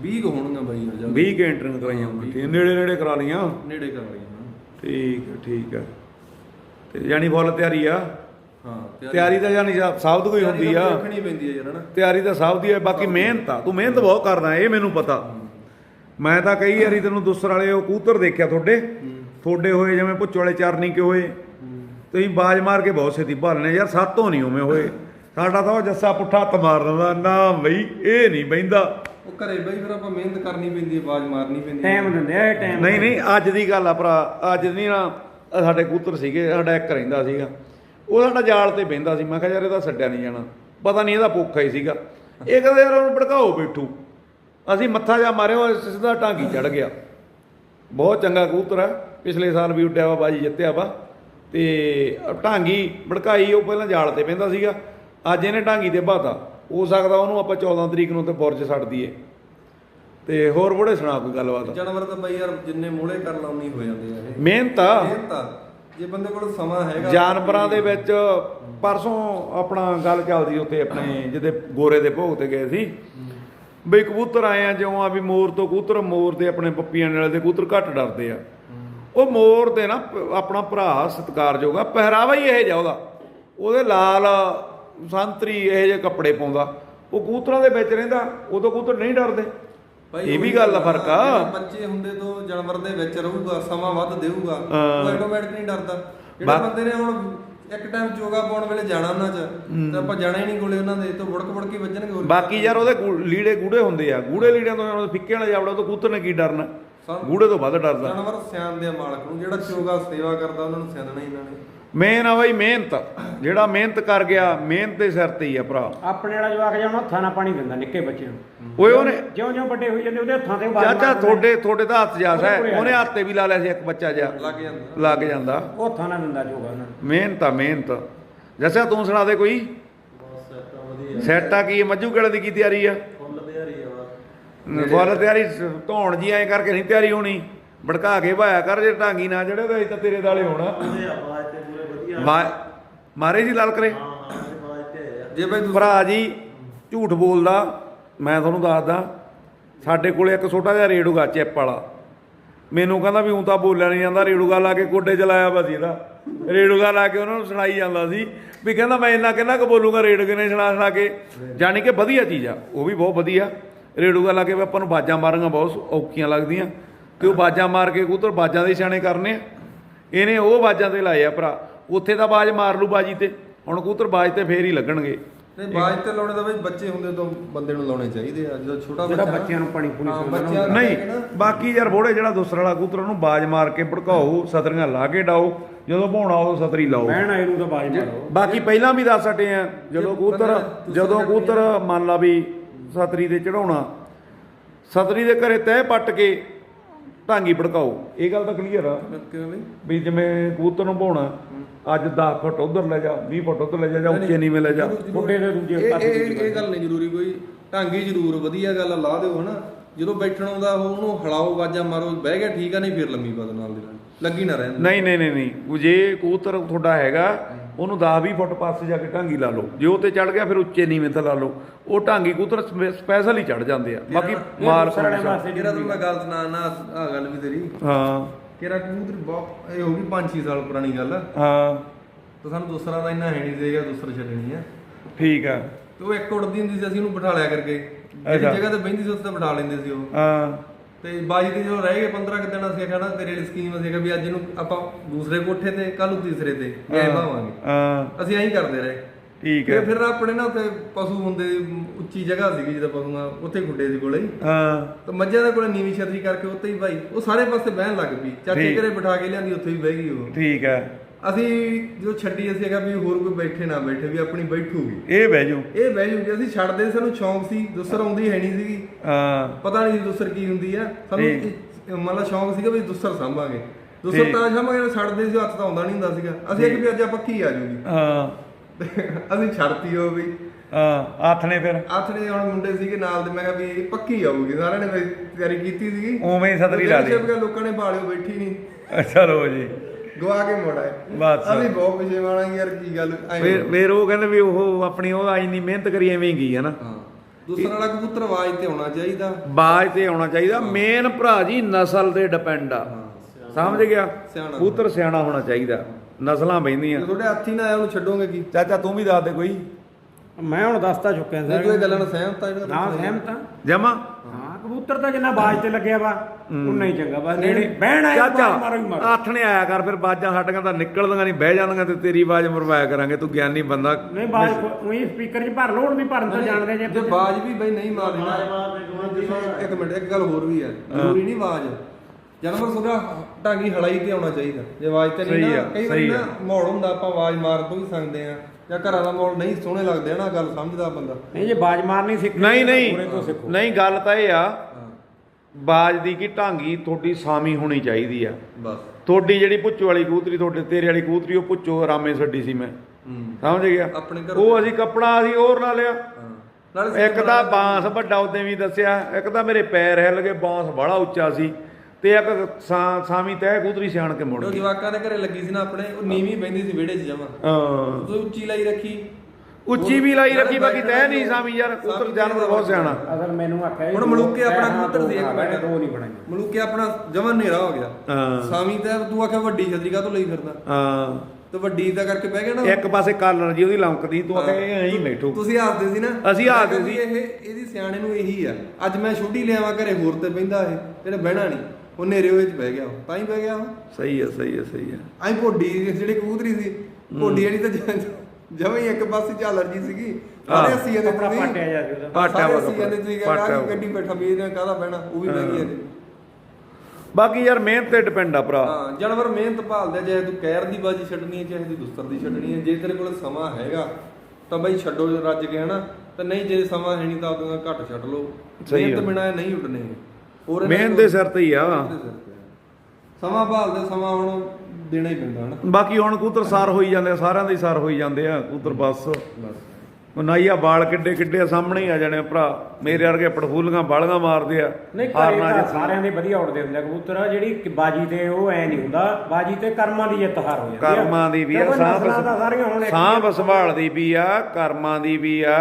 20 ਕੁ ਹੋਣਗੀਆਂ ਬਾਈ ਹਜ਼ਾਰ। 20 ਕੇ ਐਂਟਰੀਆਂ ਕਰਾਈਆਂ। ਠੀਕ ਨੇੜੇ ਨੇੜੇ ਕਰਾ ਲੀਆਂ ਨੇੜੇ ਕਰ ਰਹੀਆਂ ਠੀਕ ਹੈ ਠੀਕ ਹੈ ਤੇ ਯਾਨੀ ਫੁੱਲ ਤਿਆਰੀ ਆ? ਹਾਂ ਤਿਆਰੀ ਤਾਂ ਯਾਨੀ ਸਾ- ਸਭ ਤੋਂ ਕੋਈ ਹੁੰਦੀ ਆ। ਰੱਖਣੀ ਪੈਂਦੀ ਹੈ ਯਾਰ ਹਨਾ? ਤਿਆਰੀ ਤਾਂ ਦੀ ਹੈ ਬਾਕੀ ਮਿਹਨਤ ਆ। ਤੂੰ ਮਿਹਨਤ ਬਹੁਤ ਕਰਦਾ ਇਹ ਮੈਨੂੰ ਪਤਾ। ਮੈਂ ਤਾਂ ਕਈ ਵਾਰੀ ਤੈਨੂੰ ਦੁਸਰ ਵਾਲੇ ਉਹ ਕੂਤਰ ਦੇਖਿਆ ਤੁਹਾਡੇ। ਤੁਹਾਡੇ ਹੋਏ ਜਿਵੇਂ ਪੁੱਛ ਵਾਲੇ ਚਰਨੀ ਕਿ ਹੋਏ? ਤੁਸੀਂ ਬਾਜ ਮਾਰ ਕੇ ਬਹੁਤ ਛੇਤੀ ਭਾਲਣੇ ਯਾਰ ਸਾਤੋਂ ਨਹੀਂ ਉਵੇਂ ਹੋਏ। ਸਾਡਾ ਤਾਂ ਉਹ ਜੱਸਾ ਪੁੱਠਾ ਹੱਥ ਮਾਰ ਦਿੰਦਾ ਨਾ ਬਈ ਇਹ ਨਹੀਂ ਬਹਿੰਦਾ। ਉਹ ਘਰੇ ਬਾਈ ਫਿਰ ਆਪਾਂ ਮਿਹਨਤ ਕਰਨੀ ਪੈਂਦੀ ਹੈ ਆਵਾਜ਼ ਮਾਰਨੀ ਪੈਂਦੀ ਹੈ ਟਾਈਮ ਦਿੰਦੇ ਆ ਇਹ ਟਾਈਮ ਨਹੀਂ ਨਹੀਂ ਅੱਜ ਦੀ ਗੱਲ ਆ ਭਰਾ। ਅੱਜ ਨਹੀਂ ਨਾ ਸਾਡੇ ਕੂਤਰ ਸੀਗੇ ਸਾਡਾ ਇੱਕ ਰਹਿੰਦਾ ਸੀਗਾ। ਉਹ ਸਾਡਾ ਜਾਲ ਤੇ ਬਹਿੰਦਾ ਸੀ। ਮੈਂ ਕਿਹਾ ਯਾਰ ਇਹਦਾ ਛੱਡਿਆ ਨਹੀਂ ਜਾਣਾ। ਪਤਾ ਨਹੀਂ ਇਹਦਾ ਭੁੱਖਾ ਹੀ ਸੀਗਾ। ਇਹ ਕਹਿੰਦੇ ਯਾਰ ਉਹਨੂੰ ਭੜਕਾਓ ਬੈਠੂ। ਅਸੀਂ ਮੱਥਾ ਜਾ ਮਾਰਿਆ ਉਹ ਸਿੱਧਾ ਟਾਂਗੀ ਚੜ ਗਿਆ। ਬਹੁਤ ਚੰਗਾ ਕਬੂਤਰ ਹੈ ਪਿਛਲੇ ਸਾਲ ਵੀ ਉੱਡਿਆ ਵਾ ਬਾਜੀ ਜਿੱਤਿਆ ਵਾ। ਤੇ ਢਾਂਗੀ ਭੜਕਾਈ ਉਹ ਪਹਿਲਾਂ ਜਾਲ ਤੇ ਪੈਂਦਾ ਸੀਗਾ। ਅੱਜ ਇਹਨੇ ਢਾਂਗੀ ਤੇ ਬਾਤਾ। ਹੋ ਸਕਦਾ ਉਹਨੂੰ ਆਪਾਂ 14 ਤਰੀਕ ਨੂੰ ਤੇ ਬੁਰਜ ਛੱਡ ਦਈਏ। ਤੇ ਹੋਰ ਬੜੇ ਸੁਣਾ ਕੋਈ ਗੱਲਬਾਤ? ਜਾਨਵਰ ਤਾਂ ਬਾਈ ਯਾਰ ਜਿੰਨੇ ਮੂਲੇ ਕਰ ਲਾਉਣੀ ਹੋ ਜਾਂਦੇ ਆ ਇਹ। ਮਿਹਨਤ ਆ। ਮਿਹਨਤ ਆ। ਜੇ ਬੰਦੇ ਕੋਲ ਸਮਾਂ ਹੈਗਾ ਜਾਨਵਰਾਂ ਦੇ ਵਿੱਚ ਪਰਸੋਂ ਆਪਣਾ ਗੱਲ ਚੱਲਦੀ ਉੱਥੇ ਆਪਣੇ ਜਿਹਦੇ ਗੋਰੇ ਦੇ ਭੋਗ ਤੇ ਗਏ ਸੀ। ਬਈ ਕਬੂਤਰ ਆਏ ਆ ਜਿਉਂ ਆ ਵੀ ਮੋਰ ਤੋਂ ਕਬੂਤਰ ਮੋਰ ਤੇ ਆਪਣੇ ਪੱਪੀਆਂ ਨਾਲ ਦੇ ਕਬੂਤਰ ਘੱਟ ਡਰਦੇ ਆ। ਉਹ ਮੋਰ ਤੇ ਨਾ ਆਪਣਾ ਭਰਾ ਸਤਿਕਾਰਯੋਗ ਆ ਪਹਿਰਾਵਾ ਹੀ ਇਹ ਜਿਹਾ ਉਹਦਾ। ਉਹਦੇ ਲਾਲ ਸੰਤਰੀ ਇਹ ਜਿਹੇ ਕੱਪੜੇ ਪਾਉਂਦਾ। ਉਹ ਕਬੂਤਰਾਂ ਦੇ ਵਿੱਚ ਰਹਿੰਦਾ ਉਦੋਂ ਕਬੂਤਰ ਨਹੀਂ ਡਰਦੇ। ਇਹ ਵੀ ਗੱਲ ਦਾ ਫ਼ਰਕ ਆ। ਬੱਚੇ ਹੁੰਦੇ ਤੋਂ ਜਾਨਵਰ ਦੇ ਵਿੱਚ ਰਹੂਗਾ ਸਮਾਂ ਵੱਧ ਦੇਊਗਾ। ਉਹ ਆਟੋਮੈਟਿਕ ਨਹੀਂ ਡਰਦਾ। ਜਿਹੜੇ ਬੰਦੇ ਨੇ ਹੁਣ ਇੱਕ ਟਾਈਮ ਯੋਗਾ ਪਾਉਣ ਵੇਲੇ ਜਾਣਾ ਉਹਨਾਂ 'ਚ ਤੇ ਆਪਾਂ ਜਾਣਾ ਹੀ ਨਹੀਂ ਕੋਲੇ ਉਹਨਾਂ ਦੇ ਤੋਂ ਬੁੜਕ ਬੁੜਕ ਵੱਜਣਗੇ ਹੋਰ ਬਾਕੀ ਯਾਰ ਉਹਦੇ ਲੀੜੇ ਗੂੜੇ ਹੁੰਦੇ ਆ। ਗੂੜੇ ਲੀੜਿਆਂ ਤੋਂ ਫਿੱਕੇ ਵਾਲਾ ਜਾਵੜਾ ਤੋਂ ਕਬੂਤਰ ਨੇ ਕੀ ਡਰਨਾ? ਗੂੜੇ ਤੋਂ ਵੱਧ ਡਰਦਾ। ਜਾਨਵਰ ਸਿਆਣ ਦੇ ਮਾਲਕ ਨੂੰ ਜਿਹੜਾ ਯੋਗਾ ਸੇਵਾ ਕਰਦਾ ਉਹਨਾਂ ਨੂੰ ਸਿਆਣਨਾ ਹੀ ਇਹਨਾਂ ਨੇ। ਮੇਨ ਆ ਬਈ ਮਿਹਨਤ। ਜਿਹੜਾ ਮਿਹਨਤ ਕਰ ਗਿਆ ਮਿਹਨਤ ਦੇ ਸਿਰ ਤੇ ਹੀ ਆ ਭਰਾ। ਆਪਣੇ ਵਾਲਾ ਜਵਾਕ ਜਾਣਾ ਹੱਥਾਂ ਨਾਲ ਪਾਣੀ ਦਿੰਦਾ ਨਿੱਕੇ ਬੱਚੇ ਨੂੰ। ਓਏ ਉਹਨੇ ਜਿਉਂ ਜਿਉਂ ਵੱਡੇ ਹੋਈ ਜਾਂਦੇ ਉਹਦੇ ਹੱਥਾਂ ਤੇ ਬਾਲ ਚਾਚਾ ਤੁਹਾਡੇ ਤੁਹਾਡੇ ਤਾਂ ਹੱਥ ਜਾਸ ਹੈ। ਆ ਉਹਨੇ ਹੱਥ ਤੇ ਵੀ ਲਾ ਲਿਆ ਸੀ ਇੱਕ ਬੱਚਾ ਜਿਹਾ। ਲੱਗ ਜਾਂਦਾ। ਲੱਗ ਜਾਂਦਾ। ਉਹ ਹੱਥਾਂ ਨਾਲ ਦਿੰਦਾ ਜੋਗਾ ਉਹਨਾਂ। ਨੂੰ ਮਿਹਨਤ ਆ ਮਿਹਨਤ। ਜੱਸਾ ਤੂੰ ਸੁਣਾ ਦੇ ਕੋਈ। ਸੈੱਟ ਆ? ਕੀ? ਮੱਝੂ ਕਿਹੜੇ ਦੀ ਕੀ ਤਿਆਰੀ ਆ? ਫੁੱਲ ਤਿਆਰੀ ਸ- ਧੌਣ ਜੀ ਐਂ ਕਰਕੇ ਨਹੀਂ ਤਿਆਰੀ ਹੋਣੀ। ਭੜਕਾ ਕੇ ਭਾਇਆ ਕਰ ਜੇ ਢਾਂਗੀ ਨਾ ਜਿਹੜੇ ਤਾਂ ਤੇਰੇ ਦਾਲੇ ਹੋਣਾ। ਮਾ- ਮਾਰੇ ਜੀ ਲਾਲ ਕਰੇ। ਜੇ ਬਾਈ ਤੁਸੀਂ ਭਰਾ ਜੀ ਝੂਠ ਬੋਲਦਾ ਮੈਂ ਤੁਹਾਨੂੰ ਦੱਸਦਾ ਸਾਡੇ ਕੋਲੇ ਇੱਕ ਛੋਟਾ ਜਿਹਾ ਰੇਡੂਗਾ ਚਿੱਪ ਵਾਲਾ। ਮੈਨੂੰ ਕਹਿੰਦਾ ਵੀ ਉਂ ਤਾਂ ਬੋਲਿਆ ਨਹੀਂ ਜਾਂਦਾ ਰੇਡੂਗਾ ਲਾ ਕੇ ਕੋਡੇ ਚਲਾਇਆ ਵਾ ਸੀ ਇਹਦਾ। ਰੇਡੂਗਾ ਲਾ ਕੇ ਉਹਨਾਂ ਨੂੰ ਸੁਣਾਈ ਜਾਂਦਾ ਸੀ ਵੀ ਕਹਿੰਦਾ ਮੈਂ ਇੰਨਾ ਕਿੰਨਾ ਕੁ ਬੋਲੂਗਾ ਰੇਡੂਗੇ ਨੇ ਸੁਣਾ ਸੁਣਾ ਕੇ। ਜਾਣੀ ਕਿ ਵਧੀਆ ਚੀਜ਼ ਆ ਉਹ ਵੀ ਬਹੁਤ ਵਧੀਆ। ਰੇਡੂਗਾ ਲਾ ਕੇ ਵੀ ਆਪਾਂ ਨੂੰ ਬਾਜਾਂ ਮਾਰਾਂਗਾ ਬਹੁਤ ਔਖੀਆਂ ਲੱਗਦੀਆਂ। ਤੇ ਉਹ ਬਾਜਾਂ ਮਾਰ ਕੇ ਕਬੂਤਰ ਬਾਜਾਂ ਦੇ ਸਿਆਣੇ ਕਰਨੇ ਆ। ਇਹਨੇ ਉਹ ਬਾਜਾਂ ਤੇ ਲਾਏ ਆ ਭਰਾ। ਉੱਥੇ ਤਾਂ ਬਾਜ ਮਾਰ ਲੂ ਬਾਜੀ ਤੇ। ਹੁਣ ਕਬੂਤਰ ਬਾਜ ਤੇ ਫੇਰ ਹੀ ਲੱਗਣਗੇ। ਨਹੀਂ ਬਾਜ ਤੇ ਲਾਉਣੇ ਤਾਂ ਬਈ ਬੱਚੇ ਹੁੰਦੇ ਤੋਂ ਬੰਦੇ ਨੂੰ ਲਾਉਣੇ ਚਾਹੀਦੇ ਆ। ਜਦੋਂ ਛੋਟਾ ਜਿਹੜਾ ਬੱਚਾ ਬੱਚਿਆਂ ਨੂੰ ਪਾਣੀ ਪੂਣੀ ਨੂੰ ਨਹੀਂ ਬਾਕੀ ਯਾਰ ਬੋੜੇ ਜਿਹੜਾ ਦੂਸਰਾ ਵਾਲਾ ਕਬੂਤਰ ਉਹਨੂੰ ਬਾਜ ਮਾਰ ਕੇ ਭੜਕਾਓ ਸਤਰੀਆਂ ਲਾ ਕੇ ਡਾਓ। ਜਦੋਂ ਭੌਣਾ ਉਦੋਂ ਸਤਰੀ ਲਾਓ। ਬਹਿਣ ਆਏ ਨੂੰ ਤਾਂ ਬਾਜ ਮਾਰੋ। ਬਾਕੀ ਪਹਿਲਾਂ ਵੀ ਦੱਸ ਹਟੇ ਆ ਜਦੋਂ ਕਬੂਤਰ ਜਦੋਂ ਕਬੂਤਰ ਮੰਨ ਲਾ ਵੀ ਸਤਰੀ ਤੇ ਚੜਾਉਣਾ ਸਤਰੀ ਦੇ ਘਰੇ ਤਹਿ ਪੱਟ ਕੇ ਢਾਂਗੀ ਭੜਕਾਓ। ਇਹ ਗੱਲ ਤਾਂ ਕਲੀਅਰ ਆ। ਕਿਵੇਂ ਬਈ? ਵੀ ਜਿਵੇਂ ਕਬੂਤਰ ਨੂੰ ਭਾਉਣਾ ਅੱਜ 10 ਫੁੱਟ ਉਧਰ ਲੈ ਜਾ 20 ਫੁੱਟ ਉਧਰ ਲੈ ਜਾ ਜਾਂ ਉੱਚੇ ਨੀਵੇਂ ਲੈ ਜਾ। ਮੁੰਡੇ ਦੇ ਦੂਜੇ ਪਾਸੇ ਇਹ ਇਹ ਗੱਲ ਨਹੀਂ ਜ਼ਰੂਰੀ ਕੋਈ। ਢਾਂਗੀ ਜ਼ਰੂਰ ਵਧੀਆ ਗੱਲ ਲਾ ਦਿਓ ਹਨਾ। ਜਦੋਂ ਬੈਠਣ ਆਉਂਦਾ ਉਹ ਉਹਨੂੰ ਹਲਾਓ ਵਾਜਾਂ ਮਾਰੋ ਬਹਿ ਗਿਆ ਠੀਕ ਆ ਨਹੀਂ ਫਿਰ ਲੰਮੀ ਪਦ ਨਾਲ ਦੀ ਨਾਲ ਲੱਗੀ ਨਾ ਰਹਿਣ ਨਹੀਂ ਨਹੀਂ ਨਹੀਂ ਨਹੀਂ। ਉਹ ਜੇ ਕਬੂਤਰ ਤੁਹਾਡਾ ਹੈਗਾ ਉਹਨੂੰ 10 20 ਫੁੱਟ ਪਾਸੇ ਜਾ ਕੇ ਢਾਂਗੀ ਲਾ ਲਓ। ਜੇ ਉਹ ਤੇ ਚੜ ਗਿਆ ਫਿਰ ਉੱਚੇ ਨੀਵੇਂ ਤੇ ਲਾ ਲਓ। ਉਹ ਢਾਂਗੀ ਕਬੂਤਰ ਸਪੈਸ਼ਲ ਹੀ ਚੜ ਜਾਂਦੇ ਆ। ਬਾਕੀ ਮਾਰ ਜਿਹੜਾ ਤੂੰ ਮੈਂ ਗੱਲ ਸੁਣਾ ਨਾ ਆ ਗੱਲ ਵੀ ਤੇਰੀ। ਹਾਂ। ਕਿਹੜਾ ਕਬੂਤਰ ਬਹੁਤ ਇਹ ਹੋ ਗਈ 5-6 ਸਾਲ ਪੁਰਾਣੀ ਗੱਲ। ਆ ਹਾਂ। ਤਾਂ ਸਾਨੂੰ ਦੂਸਰਾ ਦਾ ਇੰਨਾ ਹੈ ਨਹੀਂ ਸੀਗਾ ਦੂਸਰਾ ਛੱਡਣੀ ਆ। ਠੀਕ ਆ। ਤੇ ਉਹ ਇੱਕ ਉੜਦੀ ਹੁੰਦੀ ਸੀ ਅਸੀਂ ਉਹਨੂੰ ਬਿਠਾ ਲਿਆ ਕਰਕੇ। ਜਿਹੜੀ ਜਗ੍ਹਾ ਤੇ ਬਹਿੰਦੀ ਸੀ ਉੱਥੇ ਤਾਂ ਬਿਠਾ ਲੈਂਦੇ ਸੀ ਉਹ। ਹਾਂ। ਤੇ ਬਾਜੀ ਤੇ ਜਦੋਂ ਰਹਿ ਗਏ 15 ਕਿ ਦਿਨ ਅਸੀਂ ਕਹਿੰਦਾ ਤੇਰੇ ਲਈ ਸਕੀਮ ਸੀਗਾ ਵੀ ਅੱਜ ਇਹਨੂੰ ਆਪਾਂ ਦੂਸਰੇ ਕੋਠੇ ਤੇ ਕੱਲ ਨੂੰ ਤੀਸਰੇ ਤੇ ਐ ਭਾਵਾਂਗੇ। ਹਾਂ। ਅਸੀਂ ਐਂ ਹੀ ਕਰਦੇ ਰਹੇ। ਠੀਕ ਤੇ ਹੈ। ਫਿਰ ਆਪਣੇ ਨਾ ਉੱਥੇ ਪਸ਼ੂ ਹੁੰਦੇ ਉੱਚੀ ਜਗ੍ਹਾ ਸੀਗੀ ਜਿਹਦਾ ਪਸ਼ੂਆਂ ਉੱਥੇ ਖੁੱਡੇ ਸੀ ਕੋਲੇ ਹੀ। ਹਾਂ। ਤਾਂ ਮੱਝਾਂ ਦੇ ਕੋਲੇ ਨੀਵੀਂ ਛਤਰੀ ਕਰਕੇ ਉੱਤੇ ਹੀ ਭਾਈ ਉਹ ਸਾਰੇ ਪਾਸੇ ਬਹਿਣ ਲੱਗ ਪਈ। ਚਾਚੇ। ਘਰੇ ਬਿਠਾ ਕੇ ਲਿਆਂਦੀ ਉੱਥੇ ਵੀ ਬਹਿ ਗਈ ਉਹ। ਠੀਕ ਹੈ। ਅਸੀਂ ਜਦੋਂ ਛੱਡੀ ਅਸੀਂ ਕਿਹਾ ਵੀ ਹੋਰ ਕੋਈ ਬੈਠੇ ਨਾ ਬੈਠੇ ਵੀ ਆਪਣੀ ਬੈਠੂਗੀ। ਇਹ ਬਹਿ ਜਾਓ। ਇਹ ਬਹਿ ਜੂਗੀ ਅਸੀਂ ਛੱਡਦੇ ਸਾਨੂੰ ਸ਼ੌਂਕ ਸੀ ਦੁਸਰ ਆਉਂਦੀ ਹੈ ਨਹੀਂ ਸੀਗੀ। ਹਾਂ। ਪਤਾ ਨਹੀਂ ਦੁਸਰ ਕੀ ਹੁੰਦੀ ਆ। ਸਾਨੂੰ ਮਤਲਬ ਸ਼ੌਂਕ ਸੀਗਾ ਵੀ ਦੁਸਰ ਸਾਂਭਾਂਗੇ। ਦੋਸਤੋ ਤਾਂ ਜਦੋਂ ਛੱਡਦੇ ਸੀ ਹੱਥ ਤਾਂ ਆਉਂਦਾ ਨਹੀਂ ਹੁੰਦਾ ਸੀਗਾ। ਅਸੀਂ ਇੱਕ ਵੀ ਅੱਜ ਆ ਪੱਕੀ ਆ ਜੂਗੀ ਹਾਂ। [LAUGHS] ਅਸੀਂ ਛੱਡਤੀ ਉਹ ਵੀ। ਹਾਂ ਨੇ ਫਿਰ। ਨੇ ਹੁਣ ਮੁੰਡੇ ਸੀਗੇ ਨਾਲ ਦੇ ਮੈਂ ਕਿਹਾ ਵੀ ਇਹ ਪੱਕੀ ਆਊਗੀ। ਸਾਰਿਆਂ ਨੇ ਤਿਆਰੀ ਕੀਤੀ ਸੀਗੀ। ਉਵੇਂ ਹੀ ਸਤਰੀ ਲਾ ਕੇ ਲੋਕਾਂ ਨੇ ਭਾਲਿਓ ਬੈਠੀ ਨਹੀਂ ਚਲੋ ਜੀ। ਗਵਾ ਕੇ ਮੋੜ ਆਏ ਬਸ। ਅਸੀਂ ਬਹੁਤ ਪਿਛੇ ਵਾਲਾਂਗੇ ਯਾਰ ਕੀ ਗੱਲ ਐਂ ਫਿਰ ਫਿਰ ਉਹ ਕਹਿੰਦੇ ਵੀ ਉਹ ਆਪਣੀ ਉਹ ਆਈ ਨਹੀਂ ਮਿਹਨਤ ਕਰੀ ਐਵੇਂ ਗਈ ਹੈ ਨਾ। ਹਾਂ। ਦੂਸਰਾ ਵਾਲਾ ਕਬੂਤਰ ਆਵਾਜ਼ ਤੇ ਹੋਣਾ ਚਾਹੀਦਾ। ਬਾਜ ਤੇ ਆਉਣਾ ਚਾਹੀਦਾ। ਮੇਨ ਭਰਾ ਜੀ ਨਸਲ ਤੇ ਡਿਪੈਂਡ ਆ। ਸਮਝ ਗਿਆ? ਸਿਆਣਾ। ਪੁੱਤਰ ਸਿਆਣਾ ਹੋਣਾ ਚਾਹੀਦਾ। ਨਸਲਾਂ ਬੈਂਦੀਆਂ ਤੁਹਾਡੇ ਹੱਥ ਹੀ ਨਾ ਆਇਆ ਉਹਨੂੰ ਛੱਡੋਗੇ ਕੀ? ਚਾਚਾ ਤੂੰ ਵੀ ਦੱਸ ਦੇ ਕੋਈ। ਮੈਂ ਹੁਣ ਦੱਸਤਾ ਚੁੱਕਿਆ ਤੂੰ ਇਹ ਗੱਲਾਂ ਨਾਲ ਸਹਿਮਤ ਆ ਜਿਹੜਾ ਨਾ ਸਹਿਮਤ ਆ। ਜਮਾ। ਕਬੂਤਰ ਤਾਂ ਜਿੰਨਾ ਬਾਜ ਤੇ ਲੱਗਿਆ ਵਾ ਉਨਾ ਹੀ ਚੰਗਾ ਬਸ ਨੇੜੇ ਬਹਿਣ ਆਇਆ ਬਾਜ਼ ਮਾਰੋ ਹੀ ਮਾਰੋ। ਨੇ ਆਇਆ ਕਰ ਫਿਰ ਬਾਜਾਂ ਸਾਡੀਆਂ ਤਾਂ ਨਿਕਲਦੀਆਂ ਨਹੀਂ ਬਹਿ ਜਾਂਦੀਆਂ ਤੇ ਤੇਰੀ ਆਵਾਜ਼ ਮਰਵਾਇਆ ਕਰਾਂਗੇ ਤੂੰ ਗਿਆਨੀ ਬੰਦਾ। ਨਹੀਂ ਬਾਜ ਉਹੀ ਸਪੀਕਰ 'ਚ ਭਰ ਲੋੜ ਵੀ ਭਰਨ ਤਾਂ ਜਾਣਦੇ ਜੇ ਜੇ ਬਾਜ ਵੀ ਬਈ ਨਹੀਂ ਮਾਰਨੀ ਇੱਕ ਮਿੰਟ ਇੱਕ ਗੱਲ ਹੋਰ ਵੀ ਹੈ ਜ਼ਰੂਰੀ ਨਹੀਂ ਆਵਾਜ਼ ਜਾਨਵਰ ਸੁਦਾ ਢਾਂਗੀ ਹਲਾਈ ਤੇ ਆਉਣਾ ਚਾਹੀਦਾ। ਜੇ ਆਵਾਜ਼ ਤੇ ਨਹੀਂ ਨਾ ਕਈ ਵਾਰੀ ਨਾ ਮੋੜ ਹੁੰਦਾ ਆਪਾਂ ਆਵਾਜ਼ ਮਾਰਨ ਤੋਂ ਵੀ ਸਕਦੇ ਆ ਜਾਂ ਘਰਾਂ ਦਾ ਮੋੜ ਨਹੀਂ ਸੋਹਣੇ ਲੱਗਦੇ ਆ ਨਾ ਗੱਲ ਸਮਝਦਾ ਬੰਦਾ। ਨਹੀਂ ਜੇ ਬਾਜ ਮਾਰਨੀ ਸਿੱਖ ਨਹੀਂ ਪੂਰੇ ਤੋਂ ਨਹੀਂ ਸਿੱਖੋ ਨਹੀਂ ਗੱਲ ਤਾਂ ਇਹ ਆ ਬਾਜ ਦੀ ਕੀ ਢਾਂਗੀ ਤੁਹਾਡੀ ਸਾਮੀ ਹੋਣੀ ਚਾਹੀਦੀ ਆ। ਬਸ। ਤੁਹਾਡੀ ਜਿਹੜੀ ਪੁੱਚੋ ਵਾਲੀ ਕਬੂਤਰੀ ਤੁਹਾਡੇ ਤੇਰੇ ਵਾਲੀ ਕਬੂਤਰੀ ਉਹ ਪੁੱਚੋ ਰਾਮੇ ਛੱਡੀ ਸੀ ਮੈਂ। ਹੂੰ। ਸਮਝ ਗਿਆ? ਆਪਣੇ ਘਰ ਉਹ ਅਸੀਂ ਕੱਪੜਾ ਅਸੀਂ ਹੋਰ ਨਾ ਲਿਆ। ਹਾਂ। ਨਾਲੇ ਇੱਕ ਤਾਂ ਬਾਂਸ ਵੱਡਾ ਉਹਦੇ ਵੀ ਦੱਸਿਆ ਇੱਕ ਤਾਂ ਮੇਰੇ ਪੈਰ ਹਿੱਲ ਗਏ ਬਾਂਸ ਬੜਾ ਉੱਚਾ ਸੀ। ਤੇ ਇੱਕ ਸਾ- ਸਾਮੀ ਤੈ ਕਬੂਤਰੀ ਸਿਆਣ ਕੇ ਮੁੜ ਉਹ ਗਈ। ਜਵਾਕਾਂ ਦੇ ਘਰੇ ਲੱਗੀ ਸੀ ਨਾ ਆਪਣੇ ਉਹ ਨੀਵੀਂ ਪੈਂਦੀ ਸੀ ਵਿਹੜੇ 'ਚ ਜਮਾ। ਹਾਂ। ਤੂੰ ਉੱਚੀ ਲਾਈ ਰੱਖੀ। ਉੱਚੀ ਵੀ ਲਾਈ ਰੱਖੀ ਬਾਕੀ ਤੈ ਨਹੀਂ ਸਾਮੀ ਯਾਰ ਕਬੂਤਰ ਜਾਨਵਰ ਬਹੁਤ ਸਿਆਣਾ। ਅਗਰ ਮੈਨੂੰ ਆਖਿਆ ਹੁਣ ਮਲੂਕੇ ਆਪਣਾ ਕਬੂਤਰ ਸੀ ਇੱਕ ਮੈਂ ਮਿੰਟ। ਦੋ ਨਹੀਂ ਬਣਾਈ। ਮਲੂਕੇ ਆਪਣਾ ਜਮਾ ਹਨੇਰਾ ਹੋ ਗਿਆ। ਹਾਂ। ਸਾਵੀਂ ਤਾਂ ਤੂੰ ਆਖਿਆ ਵੱਡੀ ਛਤਰੀ ਕਾ ਤੋਂ ਲਈ ਫਿਰਦਾ? ਹਾਂ। ਤੇ ਵੱਡੀ ਦਾ ਕਰਕੇ ਬਹਿ ਗਿਆ ਨਾ। ਇੱਕ ਪਾਸੇ ਕਾਲਰ ਜੀ ਉਹਦੀ ਲੰਕਦੀ ਤੂੰ ਇਹ ਐਂ ਬੈਠੋ। ਤੁਸੀਂ ਹੱਸਦੇ ਸੀ ਨਾ। ਅਸੀਂ ਹੱਸਦੇ ਮੈਂ ਕਿਹਾ ਵੀ ਇਹ ਇਹਦੀ ਸਿਆਣੇ ਨੂੰ ਇਹੀ ਆ। ਅੱਜ ਮੈਂ ਛੋਟੀ ਲਿਆਵਾਂ ਘਰੇ ਹੋਰ ਤੇ ਬਹਿੰਦਾ ਇਹ ਜਿਹੜਾ ਬਹਿਣਾ ਨਹੀਂ। ਉਹ ਨੇਰੇ ਹੋਏ ਚ ਬਹਿ ਗਿਆ ਤਾਂ ਹੀ ਬਹਿ ਗਿਆ ਸਹੀ ਹੈ ਸਹੀ ਹੈ ਸਹੀ ਹੈ। ਆਈ ਭੋਡੀ ਜਿਹੜੀ ਕਬੂਤਰੀ ਸੀ ਭੋਡੀ ਜਿਹੜੀ ਤਾਂ ਜਮੇ ਹੀ ਇੱਕ ਪਾਸੇ ਝਾਲਰ ਜੀ ਸੀਗੀ। ਸਾਰੇ ਜਾਂਦੇ ਆਪਣਾ ਤੁਸੀਂ। ਪਾਟਿਆ ਜਾ ਕੇ ਪਾਟਿਆ ਵਾ ਪਾਟਿਆ ਵਾ। ਗੱਡੀ ਬੈਠਾ ਵੀਰ ਨੇ ਕਾਹਦਾ ਬਹਿਣਾ ਉਹ ਵੀ ਬਹਿ ਗਈ ਬਾਕੀ ਯਾਰ ਮਿਹਨਤ ਤੇ ਡਿਪੈਂਡ ਆ ਭਰਾ। ਹਾਂ ਜਾਨਵਰ ਮਿਹਨਤ ਭਾਲਦੇ ਚਾਹੇ ਤੂੰ ਕਹਿਰ ਦੀ ਬਾਜੀ ਛੱਡਣੀ ਹੈ ਚਾਹੇ ਤੂੰ ਦੁਸਤਰ ਦੀ ਛੱਡਣੀ ਹੈ ਜੇ ਤੇਰੇ ਕੋਲ ਸਮਾਂ ਹੈਗਾ ਤਾਂ ਬਈ ਛੱਡੋ ਰੱਜ ਕੇ ਹਨਾ। ਤੇ ਨਹੀਂ ਜੇ ਸਮਾਂ ਹੈ ਨਹੀਂ ਤਾਂ ਉਹਦਾ ਘੱਟ ਛੱਡ ਲਓ। ਮਿਹਨਤ। ਬਿਨਾ ਇਹ ਨਹੀਂ ਉੱਡਣੇ। ਹੋਰ ਇਹਨਾਂ ਮਿਹਨਤ ਦੇ ਸਿਰ ਤੇ ਹੀ ਆ। ਦੇ ਸਿਰ ਤੇ ਆ। ਸਮਾਂ ਭਾਲਦੇ ਸਮਾਂ ਹੁਣ ਦੇਣਾ ਹੀ ਪੈਂਦਾ ਹਨਾ? ਬਾਕੀ ਹੁਣ ਕਬੂਤਰ ਸਾਰ ਹੋਈ ਜਾਂਦੇ ਆ ਸਾਰਿਆਂ ਦੇ ਹੀ ਸਾਰ ਹੋਈ ਜਾਂਦੇ ਆ। ਕਬੂਤਰ ਬਸ। ਬਸ। ਉਹ ਨਾਈਆ ਬਾਲ ਕਿੱਡੇ ਕਿੱਡੇ ਸਾਹਮਣੇ ਆ ਜਾਣੇ ਭਰਾ ਮੇਰੇ ਵਰਗੇ ਪਟਫੂਲੀਆਂ ਬਾਲੀਆਂ ਮਾਰਦੇ ਆ ਨਹੀਂ ਘਰੇ ਤਾਂ। ਸਾਰਿਆਂ ਦੇ ਵਧੀਆ ਉੱਡਦੇ ਹੁੰਦੇ ਆ ਕਬੂਤਰ ਜਿਹੜੀ ਬਾਜੀ ਤੇ ਉਹ ਐ ਨਹੀਂ ਹੁੰਦਾ ਬਾਜੀ ਤੇ ਕਰਮਾਂ ਦੀ ਜਿੱਤ ਹਾਰ ਹੋ ਜਾਂਦੀ ਆ ਕਰਮਾਂ ਦੀ ਵੀ ਆ ਸਾਂਭ ਸਾਂਭ ਸੰਭਾਲ ਦੀ ਵੀ ਆ ਕਰਮਾਂ ਦੀ ਵੀ ਆ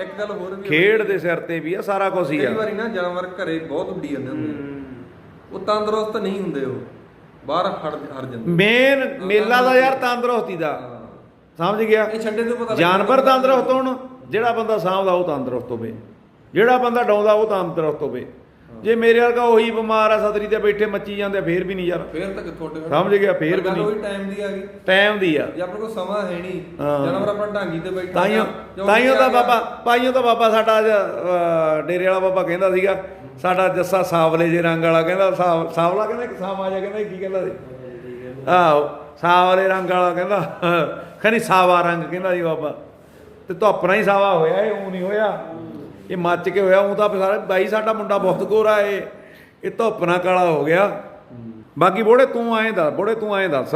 ਇੱਕ ਗੱਲ ਹੋਰ ਵੀ। ਖੇਡ ਦੇ ਸਿਰ ਤੇ ਵੀ ਆ ਸਾਰਾ ਕੁਝ ਹੀ ਕਈ ਆ ਵਾਰੀ ਨਾ ਜਾਨਵਰ ਘਰੇ ਬਹੁਤ ਉੱਡੀ ਜਾਂਦੇ ਹੁੰਦੇ। ਉਹ ਤੰਦਰੁਸਤ ਨਹੀਂ ਹੁੰਦੇ ਉਹ ਬਾਹਰ ਹਟ ਜਾਂਦੇ ਮੇਨ ਮੇਲਾ ਦਾ ਯਾਰ ਤੰਦਰੁਸਤੀ ਦਾ। ਸਮਝ ਗਿਆ? ਇਹ ਛੱਡੇ ਤੋਂ ਪਤਾ ਜਾਨਵਰ ਤੰਦਰੁਸਤ ਹੋਣ ਜਿਹੜਾ ਬੰਦਾ ਸਾਂਭਦਾ ਉਹ ਤੰਦਰੁਸਤ ਹੋਵੇ। ਜਿਹੜਾ ਬੰਦਾ ਡਾਉਂਦਾ ਉਹ ਤੰਦਰੁਸਤ ਹੋਵੇ। ਜੇ ਮੇਰੇ ਵਰਗਾ ਉਹੀ ਬਿਮਾਰ ਆ ਸਤਰੀ ਤੇ ਬੈਠੇ ਮੱਚੀ ਜਾਂਦੇ ਫੇਰ ਵੀ ਨਹੀਂ ਯਾਰ। ਫੇਰ ਤੱਕ ਤੁਹਾਡੇ ਸਮਝ ਗਿਆ ਫੇਰ ਵੀ ਨਹੀਂ। ਟਾਈਮ ਦੀ ਆ ਗਈ। ਟਾਈਮ ਦੀ ਆ। ਜੇ ਆਪਣੇ ਕੋਲ ਸਮਾਂ ਹੈ ਨਹੀਂ। ਜਾਨਵਰ ਆਪਣਾ ਢਾਂਗੀ ਤੇ ਬੈਠਾ ਤਾਈਓ ਜਾਂ ਤਾਈਓ ਤਾਂ ਗਿਆ। ਬਾਬਾ ਪਾਈਓ ਤਾਂ ਬਾਬਾ ਸਾਡਾ ਅੱਜ ਡੇਰੇ ਵਾਲਾ ਬਾਬਾ ਕਹਿੰਦਾ ਸੀਗਾ ਸਾਡਾ ਜੱਸਾ ਸਾਵਲੇ ਜੇ ਰੰਗ ਵਾਲਾ ਕਹਿੰਦਾ ਸਾਵ- ਸਾਵਲਾ ਕਹਿੰਦਾ ਕਿ ਸਾਵਾ ਜਿਹਾ ਕਹਿੰਦਾ ਕੀ ਕਹਿੰਦਾ ਸੀ? ਆਹੋ। ਸਾਵਲੇ ਰੰਗ ਵਾਲਾ ਕਹਿੰਦਾ ਖਨੀ ਸਾਵਾ ਰੰਗ ਕਹਿੰਦਾ ਸੀ ਬਾਬਾ। ਤੇ ਧੁੱਪਣਾ ਹੀ ਸਾਵਾ ਹੋਇਆ ਇਹ ਉਹ ਨਹੀਂ ਹੋਇਆ। ਇਹ ਮੱਚ ਕੇ ਹੋਇਆ ਉਹ ਤਾਂ ਸਾਰਾ ਬਾਈ ਸਾਡਾ ਮੁੰਡਾ ਬਹੁਤ ਗੋਰਾ ਏ। ਇਹ ਧੁੱਪਣਾ ਕਾਲਾ ਹੋ ਗਿਆ। ਬਾਕੀ ਬੋੜੇ ਤੂੰ ਐਂ ਦੱਸ ਬੋੜੇ ਤੂੰ ਐਂ ਦੱਸ।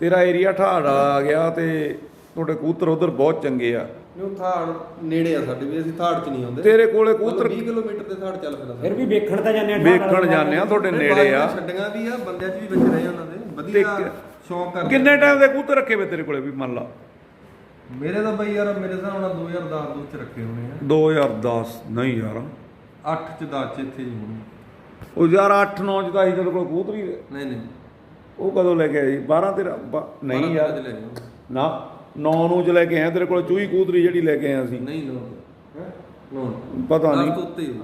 ਤੇਰਾ ਏਰੀਆ ਠਾੜ ਆ ਗਿਆ ਤੇ ਤੁਹਾਡੇ ਕਬੂਤਰ ਉਧਰ ਬਹੁਤ ਚੰਗੇ ਆ। ਨੂੰ ਥਾੜ ਨੇੜੇ ਆ ਸਾਡੇ ਵੀ ਅਸੀਂ ਥਾੜ ਚ ਨਹੀਂ ਆਉਂਦੇ। ਤੇਰੇ ਕੋਲੇ ਕਬੂਤਰ 20 ਕਿਲੋਮੀਟਰ ਤੇ ਥਾੜ ਚੱਲ ਪੈਂਦਾ ਫਿਰ ਵੀ ਵੇਖਣ ਤਾਂ ਜਾਂਦੇ ਆ ਵੇਖਣ ਜਾਂਦੇ ਆ ਤੁਹਾਡੇ ਨੇੜੇ ਆ। ਛੱਡੀਆਂ ਵੀ ਆ ਬੰਦਿਆਂ 'ਚ ਵੀ ਵਿੱਚ ਰਹੇ ਉਹਨਾਂ ਦੇ ਵਧੀਆ ਤੇ- ਸ਼ੌਂਕ ਕਰਦੇ ਕਿੰਨੇ ਟਾਈਮ ਦੇ ਕਬੂਤਰ ਰੱਖੇ ਵੇ ਤੇਰੇ ਕੋਲੇ ਵੀ ਮੰਨ ਲਾ? ਮੇਰੇ ਤਾਂ ਬਈ ਯਾਰ ਮੇਰੇ ਹਿਸਾਬ ਨਾਲ 2010 ਦੋ ਚ ਰੱਖੇ ਹੋਣੇ 2010 ਨਹੀਂ ਯਾਰ। ਆ 8 ਚ 10 ਚ ਇੱਥੇ ਹੀ ਹੋਣੇ। ਉਹ ਯਾਰ 8 9 ਚ ਤਾਂ ਅਸੀਂ ਤੇਰੇ ਕੋਲ ਕਬੂਤਰ ਹੀ ਨਹੀਂ ਨਹੀਂ। ਉਹ ਕਦੋਂ ਲੈ ਕੇ ਆਏ 12 ਤੇਰਾ ਬ- ਨਹੀਂ ਬਾਰਾਂ ਯਾਰ। ਨਾ 9 ਨੂੰ ਚ ਲੈ ਕੇ ਆਏ ਤੇਰੇ ਕੋਲ ਚੂਹੀ ਕਬੂਤਰੀ ਜਿਹੜੀ ਲੈ ਕੇ ਆਏ ਅਸੀਂ। ਨਹੀਂ ਨੋ। ਹੈ ਨੋ ਪਤਾ ਨਹੀਂ। ਤੋਂ ਹੀ।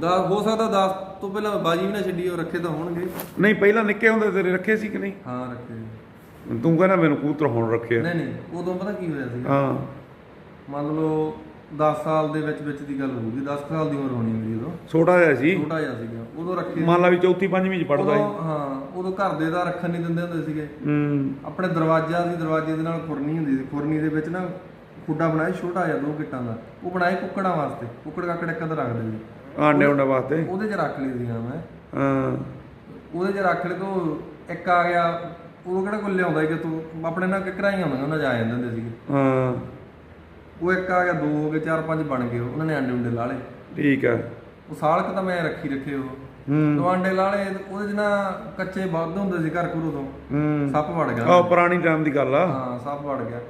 ਦਾ ਹੋ ਸਕਦਾ 10 ਤੋਂ ਪਹਿਲਾਂ ਬਾਜੀ ਵੀ ਨਾ ਛੱਡੀ ਉਹ ਰੱਖੇ ਤਾਂ ਹੋਣਗੇ। ਨਹੀਂ ਪਹਿਲਾਂ ਨਿੱਕੇ ਹੁੰਦੇ ਤੇਰੇ ਰੱਖੇ ਸੀ ਕਿ ਨਹੀਂ? ਹਾਂ ਰੱਖੇ ਤੂੰ ਕਹਿੰਦਾ ਮੈਨੂੰ ਕਬੂਤਰ ਹੁਣ ਰੱਖੇ ਆ। ਨਹੀਂ ਨਹੀਂ ਉਦੋਂ ਪਤਾ ਕੀ ਹੋਇਆ ਸੀ? ਹਾਂ। ਮੰਨ ਲਓ 10 ਸਾਲ ਦੇ ਵਿੱਚ ਵਿੱਚ ਦੀ ਗੱਲ ਹੋਊਗੀ 10 ਸਾਲ ਦੀ ਉਮਰ ਹੋਣੀ ਮੇਰੀ ਉਦੋਂ। ਛੋਟਾ ਜਿਹਾ ਸੀ। ਛੋਟਾ ਜਿਹਾ ਸੀਗਾ ਉਦੋਂ ਰੱਖੇ ਮੰਨ ਲਾ ਵੀ ਚੌਥੀ ਪੰਜਵੀਂ ਚ ਪੜਦਾ ਸੀ। ਹਾਂ ਉਦੋਂ ਘਰ ਦੇ ਦਾ ਰੱਖਣ ਨਹੀਂ ਦਿੰਦੇ ਹੁੰਦੇ ਸੀਗੇ। ਹੂੰ। ਆਪਣੇ ਦਰਵਾਜ਼ਾ ਸੀ ਦਰਵਾਜ਼ੇ ਦੇ ਨਾਲ ਖੁਰਨੀ ਹੁੰਦੀ ਸੀ। ਖੁਰਨੀ ਦੇ ਵਿੱਚ ਨਾ ਖੁੱਡਾ ਬਣਾਇਆ ਛੋਟਾ ਜਿਹਾ ਦੋ ਗਿੱਟਾਂ ਦਾ। ਉਹ ਬਣਾਏ ਕੁੱਕੜਾਂ ਵਾਸਤੇ ਕੁੱਕੜ ਕਾਕੜ ਇੱਕ ਅੰਦਰ ਰੱਖਦੇ ਸੀ। ਆਂਡੇ ਉਂਡੇ ਵਾਸਤੇ। ਉਹਦੇ 'ਚ ਰੱਖ ਲਈ ਸੀਗਾ ਮੈਂ। ਹਾਂ। ਉਹਦੇ 'ਚ ਰੱਖ ਲੈ ਤੂੰ ਇੱਕ ਆ ਗਿਆ ਉਹ ਕਿਹੜਾ ਕੋਈ ਲਿਆਉਂਦਾ ਕਿ ਤੂੰ ਆਪਣੇ ਨਾਲ ਕਿਕਰਾਂ ਹੀ ਆਉਂਦੀਆਂ ਉਹਨਾਂ 'ਚ ਆ ਜਾਂਦੇ ਹੁੰਦੇ ਸੀਗੇ। ਹਾਂ। ਉਹ ਇੱਕ ਆ ਗਿਆ ਦੋ ਹੋ ਗਏ ਚਾਰ ਪੰਜ ਬਣ ਗਏ ਉਹ। ਉਹਨਾਂ ਨੇ ਅੰਡੇ ਉਂਡੇ ਲਾ ਲਏ। ਠੀਕ ਆ। ਉਹ ਸਾਲਕ ਤਾਂ ਮੈਂ ਰੱਖੀ ਰੱਖੇ ਉਹ। ਹੂੰ। ਤੋਂ ਅੰਡੇ ਲਾ ਲਏ ਉਹਦੇ 'ਚ ਨਾ ਕੱਚੇ ਵੱਧ ਹੁੰਦੇ ਸੀ ਘਰ ਘਰੂ ਤੋਂ ਹੂੰ। ਸੱਪ ਵੜ ਗਿਆ। ਆਹ ਪੁਰਾਣੀ ਟਾਈਮ ਦੀ ਗੱਲ ਆ। ਹਾਂ ਸੱਪ ਵੜ ਗਿਆ।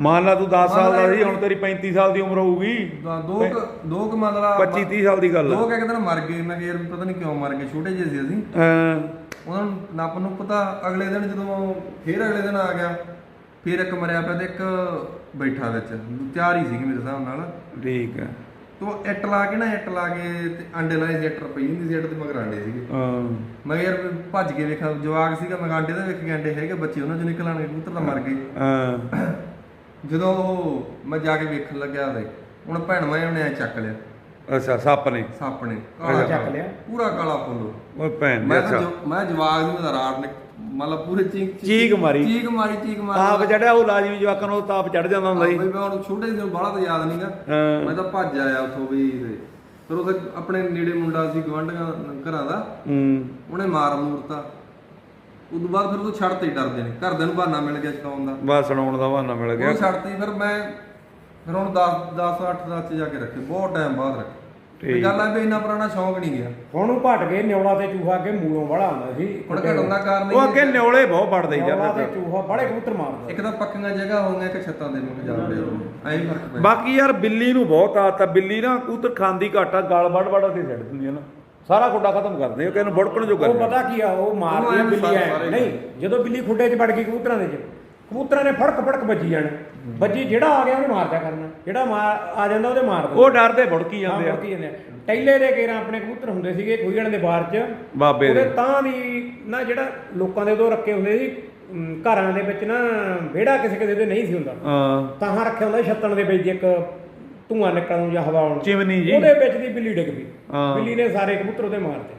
ਮੰਨ ਲਾ ਤੂੰ 10 ਸਾਲ ਦਾ ਮੰਨ ਸੀ ਹੁਣ ਤੇਰੀ 35 ਸਾਲ ਦੀ ਉਮਰ ਹੋਊਗੀ। ਦੋ ਕੁ- ਦੋ ਕ ਮਤਲਬ 25 30 ਸਾਲ ਦੀ ਗੱਲ ਆ। ਦੋ ਕੁ ਇੱਕ ਦਿਨ ਮਰ ਗਏ ਮੈਂ ਕਿਹਾ ਯਾਰ ਪਤਾ ਨਹੀਂ ਕਿਉਂ ਮਰ ਗਏ ਛੋਟੇ ਜਿਹੇ ਸੀ ਅਸੀਂ। ਹਾਂ ਉਹਨਾਂ ਨੂੰ ਨੱਪ ਨੂੰ ਪਤਾ ਅਗਲੇ ਦਿਨ ਜਦੋਂ ਫੇਰ ਅਗਲੇ ਦਿਨ ਆ ਗਿਆ ਫੇਰ ਇੱਕ ਮਰਿਆ ਪਿਆ ਤੇ ਇੱਕ ਬੈਠਾ ਵਿੱਚ ਤਿਆਰ ਹੀ ਸੀਗੀ ਮੇਰੇ ਹਿਸਾਬ ਨਾਲ। ਠੀਕ ਆ। ਤੋ ਇੱਟ ਲਾ ਕੇ ਨਾ ਇੱਟ ਲਾ ਕੇ ਤੇ ਅੰਡੇ ਲਾਏ ਸੀ ਇੱਟ ਪਈ ਹੁੰਦੀ ਸੀ ਇੱਟ ਤੇ ਮਗਰ ਅੰਡੇ ਸੀਗੇ। ਹਾਂ। ਮੈਂ ਕਿਹਾ ਯਾਰ ਭੱਜ ਕੇ ਵੇਖਾਂ ਜਵਾਕ ਸੀਗਾ ਮੈਂ ਕਿਹਾ ਅੰਡੇ ਦਾ ਵੇਖ ਕੇ ਅੰਡੇ ਹੈਗੇ ਬੱਚੇ ਉਹਨਾਂ ਚੋਂ ਨਿਕਲ ਆਣਗੇ ਕਬੂਤਰ ਤਾਂ ਮਰ ਗਏ। ਹਾਂ। ਜਦੋਂ ਉਹ ਮੈਂ ਜਾ ਕੇ ਵੇਖਣ ਲੱਗਿਆ ਤੇ ਹੁਣ ਭੈਣ ਮੈਂ ਉਹਨੇ ਐ ਚੱਕ ਲਿਆ। ਅੱਛਾ ਸੱਪ ਨੇ। ਸੱਪ ਨੇ। ਕਾਲਾ ਚੱਕ ਲਿਆ। ਪੂਰਾ ਕਾਲਾ ਫੁੱਲ ਉਹ ਭੈਣ ਦੀ ਮੈਂ ਤਾਂ ਅੱਛਾ। ਜੋ- ਮੈਂ ਜਵਾਕ ਦੀ ਮੈਂ ਰਾੜ ਨੇ ਮਤਲਬ ਪੂਰੇ ਚੀਕ ਚੀਕ ਮਾਰੀ। ਚੀਕ ਮਾਰੀ ਚੀਕ ਮਾਰੀ। ਤਾਪ ਚੜਿਆ ਉਹ ਲਾਜ਼ਮੀ ਜਵਾਕਾਂ ਨੂੰ ਤਾਪ ਚੜ ਜਾਂਦਾ ਹੁੰਦਾ ਸੀ। ਬਈ ਮੈਂ ਹੁਣ ਛੋਟੇ ਜਿਹੇ ਬਾਹਲਾ ਤਾਂ ਯਾਦ ਨਹੀਂਗਾ ਹਾਂ। ਮੈਂ ਤਾਂ ਭੱਜ ਆਇਆ ਉੱਥੋਂ ਵੀ ਤੇ ਫਿਰ ਉੱਥੇ ਆਪਣੇ ਨੇੜੇ ਮੁੰਡਾ ਸੀ ਗਵੰਡਾਂ ਘਰਾਂ ਦਾ। ਹੂੰ। ਉਹਨੇ ਮਾਰ ਮੂਰਤਾ। ਉਦੋਂ ਬਾਅਦ ਫਿਰ ਉਹ ਛੱਡਤੇ ਹੀ ਡਰਦੇ ਨੇ। ਘਰਦਿਆਂ ਨੂੰ ਬਹਾਨਾ ਮਿਲ ਗਿਆ ਛਡਾਉਣ ਦਾ। ਬਸ ਸੁਣਾਉਣ ਦਾ ਬਹਾਨਾ ਮਿਲ ਗਿਆ। ਉਹ ਛੱਡਤੀ ਫਿਰ ਮੈਂ ਫਿਰ ਹੁਣ 10 10 8 10 ਚ ਜਾ ਕੇ ਰੱਖੇ। ਬਹੁਤ ਟਾਈਮ ਬਾਅਦ ਰੱਖੇ। ਤੇ। ਗੱਲ ਆ ਵੀ ਇੰਨਾ ਪੁਰਾਣਾ ਸ਼ੌਂਕ ਨਹੀਂ ਗਿਆ। ਹੁਣ ਉਹ ਭਟ ਗਏ ਨਿਉਲਾ ਤੇ ਚੂਹਾ ਅੱਗੇ ਮੂਲੋਂ ਵਾਲਾ ਹੁੰਦਾ ਸੀ। ਹੁਣ ਘਟਣ ਦਾ ਕਾਰਨ ਉਹ ਅੱਗੇ ਨਿਉਲੇ ਬਹੁਤ ਵੜਦੇ ਨਿਉਲਾ ਯਾਰ ਤੇ ਚੂਹਾ ਬੜੇ ਕਬੂਤਰ ਮਾਰਦਾ ਇੱਕ ਤਾਂ ਪੱਕੀਆਂ ਜਗ੍ਹਾ ਹੋਣਗੀਆਂ ਇੱਕ ਛੱਤਾਂ ਦੇ ਮੁੱਕ ਜਾਂਦੇ ਹੋ। ਐਂ ਹੀ ਫ਼ਰਕ ਪੈਂਦਾ ਬਾਕੀ ਯਾਰ ਬਿੱਲੀ ਨੂੰ ਬਹੁਤ ਆਦਤ ਆ। ਬਿੱਲੀ ਨਾ ਕੂਤਰ ਖਾਂਦੀ ਘਾਟਾ ਗਲ ਵੜ ਵੜ ਕੇ ਛੱਡ ਦਿੰਦੀ ਆ ਨਾ। ਸਾਰਾ ਖੁੱਡਾ ਖਤਮ ਕਰਦੇ ਉਹ ਕਹਿੰਦੇ ਬੜਕਣ ਜੋ ਉਹ ਕਰਦੇ ਪਤਾ ਕੀ ਆ ਉਹ ਮਾਰਦੀ ਆ ਉਹਨੂੰ ਐਂ ਬਿੱਲੀ ਸਾਰੇ- ਐ। ਸਾਰੇ ਨਹੀਂ ਜਦੋਂ ਬਿੱਲੀ ਖੁੱਡੇ 'ਚ ਵੜ ਗਈ ਕਬੂਤਰਾਂ ਦੇ 'ਚ ਕਬੂਤਰਾਂ ਨੇ ਫੜਕ ਫੜਕ ਵੱਜੀ ਜਾਣਾ। ਵੱਜੀ ਜਿਹੜਾ ਆ ਗਿਆ ਉਹਨੇ ਮਾਰ ਦਿਆ ਕਰਨਾ। ਜਿਹੜਾ ਮਾਰ ਆ ਜਾਂਦਾ ਉਹਦੇ ਮਾਰ ਦੋ। ਉਹ ਡਰਦੇ ਬੜਕੀ ਜਾਂਦੇ ਆ। ਜਾਂਦੇ ਆ। ਟੈਲੇ ਦੇ ਕੇਰਾਂ ਆਪਣੇ ਕਬੂਤਰ ਹੁੰਦੇ ਸੀਗੇ ਖੁਈਣ ਦੇ ਬਾਰ 'ਚ। ਬਾਬੇ ਉਹਦੇ ਦੇ ਤਾਂ ਵੀ ਨਾ ਜਿਹੜਾ ਲੋਕਾਂ ਦੇ ਉਦੋਂ ਰੱਖੇ ਹੁੰਦੇ ਸੀ ਅਮ, ਘਰਾਂ ਦੇ ਵਿੱਚ ਨਾ ਵਿਹੜਾ ਕਿਸੇ ਕਿਸੇ ਦੇ ਨਹੀਂ ਸੀ ਹੁੰਦਾ। ਹਾਂ। ਤਾਂ ਰੱਖਿਆ ਹੁੰਦਾ ਸੀ ਛੱਤਣ ਦੇ ਵਿੱਚ ਇੱਕ ਧੂਆਂ ਨਿਕਲਣ ਨੂੰ ਜਾਂ ਹਵਾ ਆਉਣ ਨੂੰ। ਚਿਮਨੀ ਜੀ। ਉਹਦੇ ਵਿੱਚ ਦੀ ਬਿੱਲੀ ਡਿੱਗ ਪਈ। ਹਾਂ। ਬਿੱਲੀ ਨੇ ਸਾਰੇ ਕਬੂਤਰ ਉਹਦੇ ਮਾਰਤੇ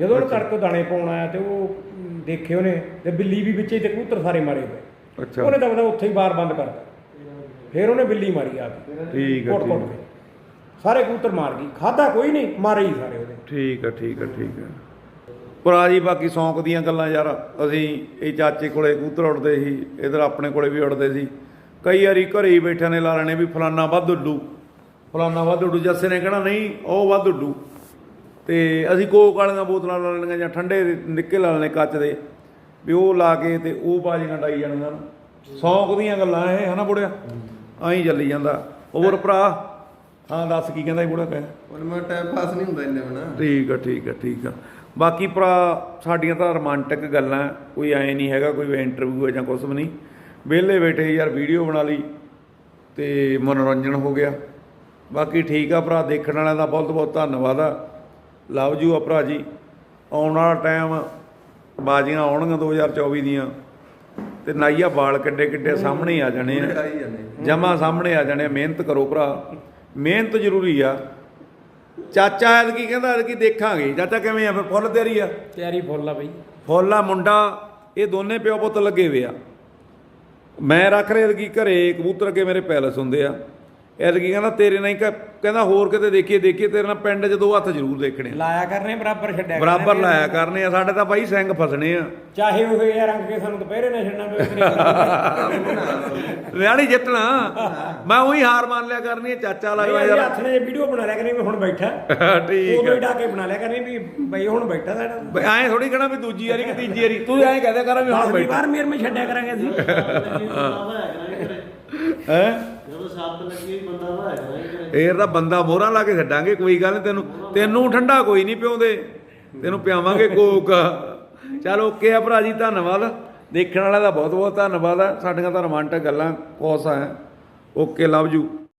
ਜਦੋਂ ਉਹ ਤੜਕ ਦਾਣੇ ਪਾਉਣ ਆਇਆ ਤੇ ਉਹ ਦੇਖੇ ਉਹਨੇ ਤੇ ਬਿੱਲੀ ਵੀ ਵਿੱਚੇ ਤੇ ਕਬੂਤਰ ਸਾਰੇ ਮਾਰੇ ਪਏ ਅੱਛਾ। ਉਹਨੇ ਤਾਂ ਪਤਾ ਉੱਥੇ ਹੀ ਬਾਰ ਬੰਦ ਕਰਤਾ। ਫਿਰ ਉਹਨੇ ਬਿੱਲੀ ਮਾਰੀ ਆ ਕੇ। ਠੀਕ ਆ ਕੁੱਟ ਕੁੱਟ ਕੇ। ਸਾਰੇ ਕਬੂਤਰ ਮਾਰ ਗਈ ਖਾਦਾ ਕੋਈ ਨਹੀਂ ਮਾਰੇ ਹੀ ਸਾਰੇ ਉਹਦੇ। ਠੀਕ ਆ ਠੀਕ ਆ ਠੀਕ ਆ। ਭਰਾ ਜੀ ਬਾਕੀ ਸ਼ੌਂਕ ਦੀਆਂ ਗੱਲਾਂ ਯਾਰ। ਅਸੀਂ ਇਹ ਚਾਚੇ ਕੋਲੇ ਕਬੂਤਰ ਉੱਡਦੇ ਸੀ ਇਧਰ ਆਪਣੇ ਕੋਲੇ ਵੀ ਉੱਡਦੇ ਸੀ। ਕਈ ਵਾਰੀ ਘਰੇ ਹੀ ਬੈਠਿਆਂ ਨੇ ਲਾ ਲੈਣੇ ਵੀ ਫਲਾਨਾ ਵੱਧ ਉੱਡੂ। ਫਲਾਨਾ ਵੱਧ ਉੱਡੂ ਜੱਸੇ ਨੇ ਕਹਿਣਾ ਨਹੀਂ ਉਹ ਵੱਧ ਉੱਡੂ। ਤੇ ਅਸੀਂ ਕੋਕ ਵਾਲੀਆਂ ਬੋਤਲਾਂ ਲਾ ਲੈਣੀਆਂ ਜਾਂ ਠੰਡੇ ਨਿੱਕੇ ਲਾ ਲੈਣੇ ਕੱਚ ਦੇ ਵੀ ਉਹ ਲਾ ਕੇ ਤੇ ਉਹ ਬਾਜੀਆਂ ਡਾਈ ਜਾਣੀਆਂ। ਸ਼ੌਂਕ ਦੀਆਂ ਗੱਲਾਂ ਇਹ ਹਨਾ ਬੁੜਿਆ? ਐਂ ਚੱਲੀ ਜਾਂਦਾ। ਹੋਰ ਭਰਾ ਹਾਂ ਦੱਸ ਕੀ ਕਹਿੰਦਾ ਇਹ ਬੁੜਾ ਕਹਿ ਹੁਣ ਮੈਂ ਟਾਈਮ ਪਾਸ ਨਹੀਂ ਹੁੰਦਾ ਇੰਨੇ ਬਣਾ ਠੀਕ ਆ ਠੀਕ ਆ ਠੀਕ ਆ। ਬਾਕੀ ਭਰਾ ਸਾਡੀਆਂ ਤਾਂ ਰੋਮਾਂਟਿਕ ਗੱਲਾਂ ਕੋਈ ਐ ਨਹੀਂ ਹੈਗਾ ਕੋਈ ਇੰਟਰਵਿਊ ਹੈ ਜਾਂ ਕੁਝ ਵੀ ਨਹੀਂ। ਵਿਹਲੇ ਬੈਠੇ ਯਾਰ ਵੀਡੀਓ ਬਣਾ ਲਈ ਤੇ ਮਨੋਰੰਜਨ ਹੋ ਗਿਆ। ਬਾਕੀ ਠੀਕ ਆ ਭਰਾ ਦੇਖਣ ਵਾਲਿਆਂ ਦਾ ਬਹੁਤ ਬਹੁਤ ਧੰਨਵਾਦ ਆ। ਲਵ ਯੂ ਆ ਭਰਾ ਜੀ। ਆਉਣ ਵਾਲਾ ਟਾਈਮ ਬਾਜੀਆਂ ਆਉਣਗੀਆਂ 2024 ਦੀਆਂ। ਤੇ ਨਾਈਆ ਵਾਲ ਕਿੱਡੇ ਕਿੱਡੇ ਸਾਹਮਣੇ ਹੀ ਆ ਜਾਣੇ ਆ। ਜਮਾ ਸਾਹਮਣੇ ਆ ਜਾਣੇ ਆ, ਮਿਹਨਤ ਕਰੋ ਭਰਾ। ਮਿਹਨਤ ਜ਼ਰੂਰੀ ਆ। ਚਾਚਾ ਐਤਕੀ ਕਹਿੰਦਾ ਐਤਕੀ ਦੇਖਾਂਗੇ। ਚਾਚਾ ਕਿਵੇਂ ਆ? ਫਿਰ ਫੁੱਲ ਤਿਆਰੀ ਆ? ਤਿਆਰੀ ਫੁੱਲ ਆ ਬਈ। ਫੁੱਲ ਆ ਮੁੰਡਾ। ਇਹ ਦੋਨੇ ਪਿਓ ਪੁੱਤ ਲੱਗੇ ਵੇ ਆ। ਮੈਂ ਰੱਖ ਰਿਹਾ ਐਤਕੀ ਘਰੇ। ਕਬੂਤਰ ਅੱਗੇ ਮੇਰੇ ਪੈਲਸ ਹੁੰਦੇ ਆ। ਐਤਕੀ ਕਹਿੰਦਾ ਤੇਰੇ ਨਾਲ ਹੀ ਕ- ਕਹਿੰਦਾ ਹੋਰ ਕਿਤੇ ਦੇਖੀਏ ਦੇਖੀਏ ਤੇਰੇ ਨਾਲ ਪਿੰਡ 'ਚ ਦੋ ਹੱਥ ਜ਼ਰੂਰ ਦੇਖਣੇ ਆ। ਲਾਇਆ ਕਰਨੇ ਬਰਾਬਰ ਛੱਡਿਆ ਬਰਾਬਰ। ਲਾਇਆ ਕਰਨੇ ਆ ਸਾਡੇ ਤਾਂ ਬਾਈ ਸਿੰਘ ਫਸਣੇ ਆ। ਚਾਹੇ ਉਹ ਇਹ ਰੰਗ ਕੇ ਸਾਨੂੰ ਦੁਪਹਿਰੇ ਨਾ ਛੱਡਣਾ ਪਵੇ ਵਿਆਹਣੀ [LAUGHS] ਜਿੱਤਣਾ। ਮੈਂ ਉਹੀ ਹਾਰ ਮੰਨ ਲਿਆ ਕਰਨੀ ਆ ਚਾਚਾ ਲੱਗਦਾ ਯਾਰ। ਯਾਰ ਹੱਥ ਨੇ ਵੀਡੀਓ ਬਣਾ ਲਿਆ ਕਰਨੀ ਵੀ ਹੁਣ ਬੈਠਾ। [LAUGHS] ਠੀਕ ਉਦੋਂ ਆ ਹੀ ਡਾ ਕੇ ਬਣਾ ਲਿਆ ਕਰਨੀ ਵੀ ਬਈ ਹੁਣ ਬੈਠਾ ਸਾਡਾ। ਐਂ ਥੋੜੀ ਕਹਣਾ ਵੀ ਦੂਜੀ ਵਾਰੀ ਕਿ ਤੀਜੀ ਵਾਰੀ। ਤੂੰ ਐਂ ਕਹਦਿਆ ਕਰ ਵੀ ਹੁਣ ਬੈਠਾ। ਵਾਰ ਮੇਰ ਮੈਂ ਛੱਡਿਆ ਕਰਾਂਗੇ ਅਸੀਂ। [LAUGHS] ਹੈ? ਜਦੋਂ ਸੱਤ ਲੱਗੀ ਬੰਦਾ ਵਾ ਹੈਗਾ ਫੇਰ ਤਾਂ ਬੰਦਾ ਮੋਹਰਾਂ ਲਾ ਕੇ ਛੱਡਾਂਗੇ ਕੋਈ ਗੱਲ ਨਹੀਂ ਤੈਨੂੰ ਤੈਨੂੰ ਠੰਡਾ ਕੋਈ ਨਹੀਂ ਪਿਉਂਦੇ। ਤੈਨੂੰ ਪਿਆਵਾਂਗੇ ਕੋਕ। ਚਲ ਓਕੇ ਆ ਭਰਾ ਜੀ ਧੰਨਵਾਦ। ਦੇਖਣ ਵਾਲਾ ਦਾ ਬਹੁਤ ਬਹੁਤ ਧੰਨਵਾਦ ਆ। ਸਾਡੀਆਂ ਤਾਂ ਰੋਮਾਂਟਿਕ ਗੱਲਾਂ ਕੋਸ ਆ। Okay love you.